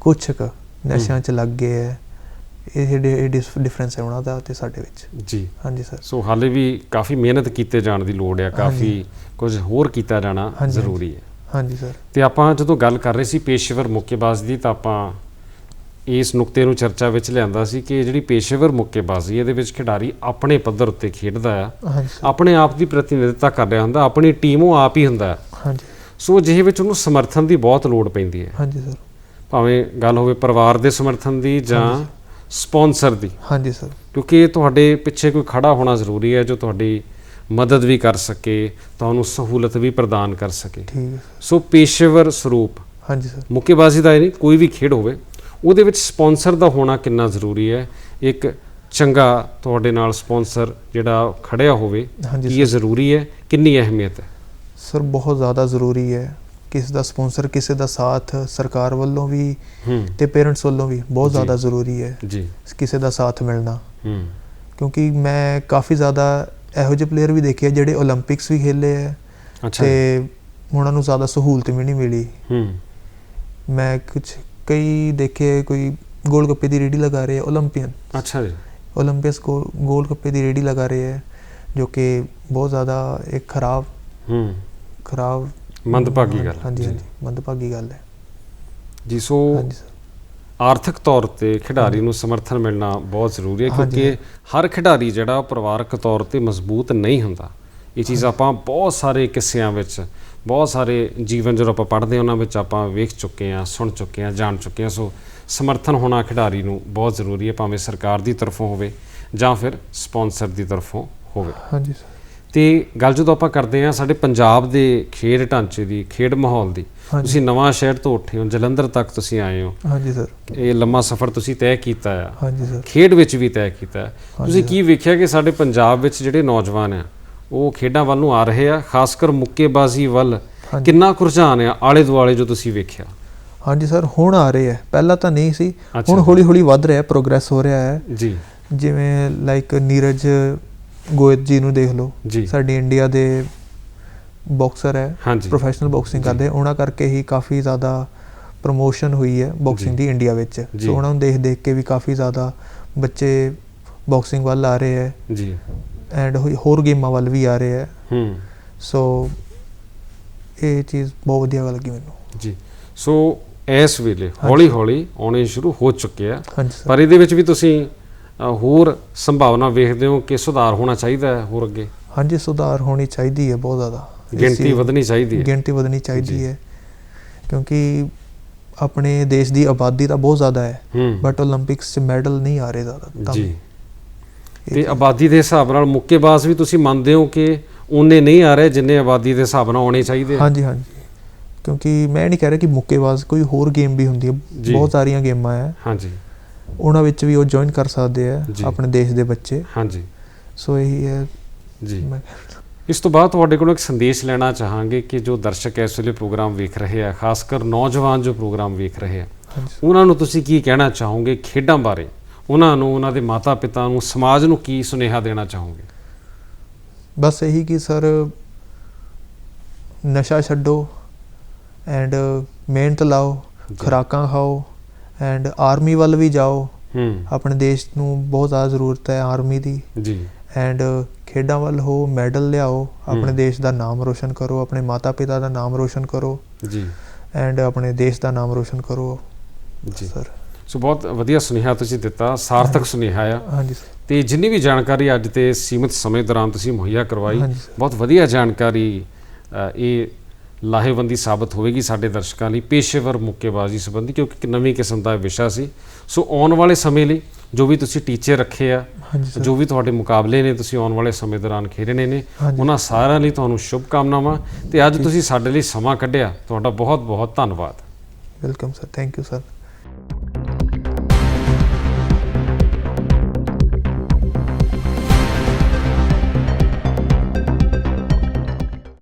ਕੁਛ ਕੁ ਨਸ਼ਿਆਂ 'ਚ ਲੱਗ ਗਏ ਹੈ। ਇਹ ਡਿਫਰੈਂਸ ਹੈ ਉਹਨਾਂ ਦਾ ਤੇ ਸਾਡੇ ਵਿੱਚ। ਜੀ। ਹਾਂਜੀ ਸਰ ਸੋ ਹਾਲੇ ਵੀ ਕਾਫੀ ਮਿਹਨਤ ਕੀਤੇ ਜਾਣ ਦੀ ਲੋੜ ਹੈ ਕਾਫੀ। ਕੁਝ ਹੋਰ ਕੀਤਾ ਜਾਣਾ ਜ਼ਰੂਰੀ ਹੈ। ਹਾਂਜੀ ਸਰ ਤੇ ਆਪਾਂ ਜਦੋਂ ਗੱਲ ਕਰ ਰਹੇ ਸੀ ਪੇਸ਼ੇਵਰ ਮੁੱਕੇਬਾਜ਼ ਦੀ ਤਾਂ ਆਪਾਂ ਇਸ ਨੁਕਤੇ ਨੂੰ ਚਰਚਾ ਵਿੱਚ ਲਿਆਂਦਾ ਸੀ ਕਿ ਜਿਹੜੀ ਪੇਸ਼ੇਵਰ ਮੁੱਕੇਬਾਜ਼ੀ ਇਹਦੇ ਵਿੱਚ ਖਿਡਾਰੀ ਆਪਣੇ ਪੱਧਰ ਉੱਤੇ ਖੇਡਦਾ ਆ ਆਪਣੇ ਆਪ ਦੀ ਪ੍ਰਤੀਨਿਧਤਾ ਕਰ ਰਿਹਾ ਹੁੰਦਾ ਆਪਣੀ ਟੀਮ ਉਹ ਆਪ ਹੀ ਹੁੰਦਾ। ਹਾਂਜੀ। ਸੋ ਅਜਿਹੇ ਵਿੱਚ ਉਹਨੂੰ ਸਮਰਥਨ ਦੀ ਬਹੁਤ ਲੋੜ ਪੈਂਦੀ ਹੈ। ਹਾਂਜੀ ਸਰ। ਭਾਵੇਂ ਗੱਲ ਹੋਵੇ ਪਰਿਵਾਰ ਦੇ ਸਮਰਥਨ ਦੀ ਜਾਂ ਸਪਾਂਸਰ ਦੀ। ਹਾਂਜੀ ਸਰ। ਕਿਉਂਕਿ ਤੁਹਾਡੇ ਪਿੱਛੇ ਕੋਈ ਖੜਾ ਹੋਣਾ ਜ਼ਰੂਰੀ ਹੈ ਜੋ ਤੁਹਾਡੀ ਮਦਦ ਵੀ ਕਰ ਸਕੇ ਤੁਹਾਨੂੰ ਸਹੂਲਤ ਵੀ ਪ੍ਰਦਾਨ ਕਰ ਸਕੇ। ਠੀਕ ਸੋ ਪੇਸ਼ੇਵਰ ਸਰੂਪ। ਹਾਂਜੀ ਸਰ। ਮੁੱਕੇਬਾਜ਼ੀ ਦਾ ਇਹ ਨਹੀਂ ਕੋਈ ਵੀ ਖੇਡ ਹੋਵੇ ਉਹਦੇ ਵਿੱਚ ਸਪான்ਸਰ ਦਾ ਹੋਣਾ ਕਿੰਨਾ ਜ਼ਰੂਰੀ ਹੈ? ਇੱਕ ਚੰਗਾ ਤੁਹਾਡੇ ਨਾਲ ਸਪான்ਸਰ ਜਿਹੜਾ ਖੜਿਆ ਹੋਵੇ ਇਹ ਜ਼ਰੂਰੀ ਹੈ? ਕਿੰਨੀ ਅਹਿਮੀਅਤ ਹੈ? ਸਰ ਬਹੁਤ ਜ਼ਿਆਦਾ ਜ਼ਰੂਰੀ ਹੈ। ਕਿਸ ਦਾ ਸਪான்ਸਰ ਕਿਸੇ ਦਾ ਸਾਥ ਸਰਕਾਰ ਵੱਲੋਂ ਵੀ ਤੇ ਪੇਰੈਂਟਸ ਵੱਲੋਂ ਵੀ ਬਹੁਤ ਜ਼ਿਆਦਾ ਜ਼ਰੂਰੀ ਹੈ ਜੀ। ਕਿਸੇ ਦਾ ਸਾਥ ਮਿਲਣਾ। ਕਿਉਂਕਿ ਮੈਂ ਕਾਫੀ ਜ਼ਿਆਦਾ ਇਹੋ ਜਿਹੇ ਪਲੇਅਰ ਵੀ ਦੇਖੇ ਜਿਹੜੇ 올림픽ਸ ਵੀ ਖੇਲੇ ਹੈ ਤੇ ਉਹਨਾਂ ਨੂੰ ਜ਼ਿਆਦਾ ਸਹੂਲਤ ਵੀ ਨਹੀਂ ਮਿਲੀ। ਮੈਂ ਕੁਝ कई देखे कोई गोल गप्पे की रेडी लगा रहे हैं ओलंपियन अच्छा जी ओलंपियस गोल गोल गप्पे की रेडी लगा रहे हैं जो ਬਹੁਤ ਜ਼ਿਆਦਾ ਇੱਕ ਖਰਾਬ ਹੂੰ। ਖਰਾਬ ਮੰਦਭਾਗੀ ਗੱਲ ਹਾਂਜੀ ਹਾਂਜੀ ਮੰਦਭਾਗੀ ਗੱਲ ਹੈ। ਜੀ ਸੋ ਆਰਥਿਕ ਤੌਰ ਤੇ ਖਿਡਾਰੀ ਨੂੰ ਸਮਰਥਨ ਮਿਲਣਾ ਬਹੁਤ ਜ਼ਰੂਰੀ ਹੈ ਕਿਉਂਕਿ ਹਰ ਖਿਡਾਰੀ ਜਿਹੜਾ ਪਰਿਵਾਰਕ ਤੌਰ ਤੇ ਮਜ਼ਬੂਤ ਨਹੀਂ ਹੁੰਦਾ। ਇਹ ਚੀਜ਼ ਆਪਾਂ ਬਹੁਤ ਸਾਰੇ ਕਿੱਸਿਆਂ ਵਿੱਚ ਬਹੁਤ ਸਾਰੇ ਜੀਵਨ ਜਦੋਂ ਆਪਾਂ ਪੜ੍ਹਦੇ ਹਾਂ ਉਹਨਾਂ ਵਿੱਚ ਆਪਾਂ ਵੇਖ ਚੁੱਕੇ ਹਾਂ ਸੁਣ ਚੁੱਕੇ ਹਾਂ ਜਾਣ ਚੁੱਕੇ ਹਾਂ। ਸੋ ਸਮਰਥਨ ਹੋਣਾ ਖਿਡਾਰੀ ਨੂੰ ਬਹੁਤ ਜ਼ਰੂਰੀ ਹੈ ਭਾਵੇਂ ਸਰਕਾਰ ਦੀ ਤਰਫੋਂ ਹੋਵੇ ਜਾਂ ਫਿਰ ਸਪਾਂਸਰ ਦੀ ਤਰਫੋਂ ਹੋਵੇ। ਹਾਂਜੀ ਸਰ। ਤੇ ਗੱਲ ਜਦੋਂ ਆਪਾਂ ਕਰਦੇ ਹਾਂ ਸਾਡੇ ਪੰਜਾਬ ਦੇ ਖੇਡ ਢਾਂਚੇ ਦੀ ਖੇਡ ਮਾਹੌਲ ਦੀ। ਤੁਸੀਂ ਨਵਾਂ ਸ਼ਹਿਰ ਤੋਂ ਉੱਠੇ ਹੋ ਜਲੰਧਰ ਤੱਕ ਤੁਸੀਂ ਆਏ ਹੋ। ਹਾਂਜੀ ਸਰ। ਇਹ ਲੰਮਾ ਸਫ਼ਰ ਤੁਸੀਂ ਤੈਅ ਕੀਤਾ ਆ। ਹਾਂਜੀ ਸਰ। ਖੇਡ ਵਿੱਚ ਵੀ ਤੈਅ ਕੀਤਾ। ਤੁਸੀਂ। ਕੀ ਵੇਖਿਆ ਕਿ ਸਾਡੇ ਪੰਜਾਬ ਵਿੱਚ ਜਿਹੜੇ ਨੌਜਵਾਨ ਆ ਉਹ ਖੇਡਾਂ ਵੱਲ ਨੂੰ ਆ ਰਹੇ ਆ ਖਾਸ ਕਰ ਮੁੱਕੇਬਾਜ਼ੀ ਵੱਲ। ਕਿੰਨਾ ਕੁ ਰੁਝਾਨ ਆ ਆਲੇ ਦੁਆਲੇ ਜੋ ਤੁਸੀਂ ਵੇਖਿਆ? ਹਾਂਜੀ ਸਰ ਹੁਣ ਆ ਰਹੇ ਹੈ ਪਹਿਲਾਂ ਤਾਂ ਨਹੀਂ ਸੀ। ਹੁਣ। ਹੌਲੀ ਹੌਲੀ ਵੱਧ ਰਿਹਾ ਪ੍ਰੋਗਰੈਸ ਹੋ ਰਿਹਾ ਹੈ। ਜੀ। ਜਿਵੇਂ ਲਾਈਕ ਨੀਰਜ ਗੋਇਤ ਜੀ ਨੂੰ ਦੇਖ ਲਓ। ਸਾਡੀ ਇੰਡੀਆ ਦੇ ਬਾਕਸਰ ਹੈ ਪ੍ਰੋਫੈਸ਼ਨਲ ਬਾਕਸਿੰਗ ਕਰਦੇ। ਉਹਨਾਂ ਕਰਕੇ ਹੀ ਕਾਫੀ ਜ਼ਿਆਦਾ ਪ੍ਰੋਮੋਸ਼ਨ ਹੋਈ ਹੈ ਬਾਕਸਿੰਗ। ਦੀ ਇੰਡੀਆ ਵਿੱਚ। ਸੋ ਉਹਨਾਂ ਨੂੰ ਦੇਖ ਦੇਖ ਕੇ ਵੀ ਕਾਫੀ ਜ਼ਿਆਦਾ ਬੱਚੇ ਬਾਕਸਿੰਗ ਵੱਲ ਆ ਰਹੇ ਹੈ। ਜੀ। ਐਂਡ ਹੋਰ ਗੇਮਾਂ ਵੱਲ ਵੀ ਆ ਰਹੇ ਹੈ ਹੂੰ। ਸੋ ਇਹ ਚੀਜ਼ ਬਹੁਤ ਵਧੀਆ ਲੱਗੀ ਮੈਨੂੰ। ਜੀ। ਸੋ ਇਸ ਵੇਲੇ ਹੌਲੀ ਹੌਲੀ ਆਉਣੇ ਸ਼ੁਰੂ ਹੋ ਚੁੱਕੇ ਆ। ਪਰ ਇਹਦੇ ਵਿੱਚ ਵੀ ਤੁਸੀਂ ਹੋਰ ਸੰਭਾਵਨਾ ਵੇਖਦੇ ਹੋ ਕਿ ਸੁਧਾਰ ਹੋਣਾ ਚਾਹੀਦਾ ਹੈ ਹੋਰ ਅੱਗੇ? ਹਾਂਜੀ ਸੁਧਾਰ ਹੋਣੀ ਚਾਹੀਦੀ ਹੈ ਬਹੁਤ ਜ਼ਿਆਦਾ। ਗਿਣਤੀ ਵਧਣੀ ਚਾਹੀਦੀ ਹੈ। ਗਿਣਤੀ ਵਧਣੀ ਚਾਹੀਦੀ ਹੈ। ਕਿਉਂਕਿ ਆਪਣੇ ਦੇਸ਼ ਦੀ ਆਬਾਦੀ ਤਾਂ ਬਹੁਤ ਜ਼ਿਆਦਾ ਹੈ। ਬਟ 올림픽ਸ 'ਚ ਮੈਡਲ ਨਹੀਂ ਆ ਰਹੇ ਜ਼ਿਆਦਾ। ਜੀ। ਤੇ ਆਬਾਦੀ ਦੇ ਹਿਸਾਬ ਨਾਲ ਮੁੱਕੇਬਾਜ਼ ਵੀ ਤੁਸੀਂ ਮੰਨਦੇ ਹੋ ਕਿ ਉਹਨੇ ਨਹੀਂ ਆ ਰਹੇ ਜਿੰਨੇ ਆਬਾਦੀ ਦੇ ਹਿਸਾਬ ਨਾਲ ਆਉਣੇ ਚਾਹੀਦੇ ਆ? ਹਾਂਜੀ ਹਾਂਜੀ। ਕਿਉਂਕਿ ਮੈਂ ਨਹੀਂ ਕਹਿ ਰਿਹਾ ਕਿ ਮੁੱਕੇਬਾਜ਼ ਕੋਈ ਹੋਰ ਗੇਮ ਵੀ ਹੁੰਦੀ ਹੈ। ਬਹੁਤ ਸਾਰੀਆਂ ਗੇਮਾਂ ਹੈ। ਹਾਂਜੀ। ਉਹਨਾਂ ਵਿੱਚ ਵੀ ਉਹ ਜੁਆਇਨ ਕਰ ਸਕਦੇ ਆ। ਆਪਣੇ ਦੇਸ਼ ਦੇ ਬੱਚੇ। ਹਾਂਜੀ। ਸੋ ਇਹੀ ਹੈ ਜੀ। ਇਸ ਤੋਂ ਬਾਅਦ ਤੁਹਾਡੇ ਕੋਲੋਂ ਇੱਕ ਸੰਦੇਸ਼ ਲੈਣਾ ਚਾਹਾਂਗੇ ਕਿ ਜੋ ਦਰਸ਼ਕ ਇਸ ਵੇਲੇ ਪ੍ਰੋਗਰਾਮ ਵੇਖ ਰਹੇ ਆ ਖਾਸ ਕਰ ਨੌਜਵਾਨ ਜੋ ਪ੍ਰੋਗਰਾਮ ਵੇਖ ਰਹੇ ਆ ਉਹਨਾਂ ਨੂੰ ਤੁਸੀਂ ਕੀ ਕਹਿਣਾ ਚਾਹੋਗੇ ਖੇਡਾਂ ਬਾਰੇ? ਉਹਨਾਂ ਨੂੰ ਉਹਨਾਂ ਦੇ ਮਾਤਾ-ਪਿਤਾ ਨੂੰ ਸਮਾਜ ਨੂੰ ਕੀ ਸੁਨੇਹਾ ਦੇਣਾ ਚਾਹੋਗੇ? ਬਸ ਇਹੀ ਕਿ ਸਰ ਨਸ਼ਾ ਛੱਡੋ ਐਂਡ ਮਿਹਨਤ ਲਾਓ। ਖੁਰਾਕਾਂ ਖਾਓ ਐਂਡ ਆਰਮੀ ਵੱਲ ਵੀ ਜਾਓ। ਹੂੰ। ਆਪਣੇ ਦੇਸ਼ ਨੂੰ ਬਹੁਤ ਜ਼ਿਆਦਾ ਜ਼ਰੂਰਤ ਹੈ ਆਰਮੀ ਦੀ। ਜੀ। ਐਂਡ ਖੇਡਾਂ ਵੱਲ ਹੋ ਮੈਡਲ ਲਿਆਓ ਆਪਣੇ। ਦੇਸ਼ ਦਾ ਨਾਮ ਰੋਸ਼ਨ ਕਰੋ ਆਪਣੇ ਮਾਤਾ ਪਿਤਾ ਦਾ ਨਾਮ ਰੋਸ਼ਨ ਕਰੋ। ਜੀ। ਐਂਡ ਆਪਣੇ ਦੇਸ਼ ਦਾ ਨਾਮ ਰੋਸ਼ਨ ਕਰੋ। ਜੀ। ਸਰ। ਸੋ ਬਹੁਤ ਵਧੀਆ ਸੁਨੇਹਾ ਤੁਸੀਂ ਦਿੱਤਾ ਸਾਰਥਕ ਸੁਨੇਹਾ ਆ। ਹਾਂਜੀ। ਸਰ ਤੇ ਜਿੰਨੀ ਵੀ ਜਾਣਕਾਰੀ ਅੱਜ ਤੇ ਸੀਮਿਤ ਸਮੇਂ ਦੌਰਾਨ ਤੁਸੀਂ ਮੁਹੱਈਆ ਕਰਵਾਈ ਬਹੁਤ ਵਧੀਆ ਜਾਣਕਾਰੀ ਇਹ ਲਾਹੇਵੰਦੀ ਸਾਬਤ ਹੋਵੇਗੀ ਸਾਡੇ ਦਰਸ਼ਕਾਂ ਲਈ ਪੇਸ਼ੇਵਰ ਮੁੱਕੇਬਾਜ਼ੀ ਸੰਬੰਧੀ ਕਿਉਂਕਿ ਇੱਕ ਨਵੀਂ ਕਿਸਮ ਦਾ ਵਿਸ਼ਾ ਸੀ। ਸੋ ਆਉਣ ਵਾਲੇ ਸਮੇਂ ਲਈ ਜੋ ਵੀ ਤੁਸੀਂ ਟੀਚੇ ਰੱਖੇ ਆ ਜੋ ਵੀ ਤੁਹਾਡੇ ਮੁਕਾਬਲੇ ਨੇ ਤੁਸੀਂ ਆਉਣ ਵਾਲੇ ਸਮੇਂ ਦੌਰਾਨ ਖੇਡਣੇ ਨੇ। ਉਹਨਾਂ ਸਾਰਿਆਂ ਲਈ ਤੁਹਾਨੂੰ ਸ਼ੁਭ ਕਾਮਨਾਵਾਂ ਤੇ ਅੱਜ ਤੁਸੀਂ ਸਾਡੇ ਲਈ ਸਮਾਂ ਕੱਢਿਆ। ਤੁਹਾਡਾ ਬਹੁਤ ਬਹੁਤ ਧੰਨਵਾਦ। Welcome sir thank you sir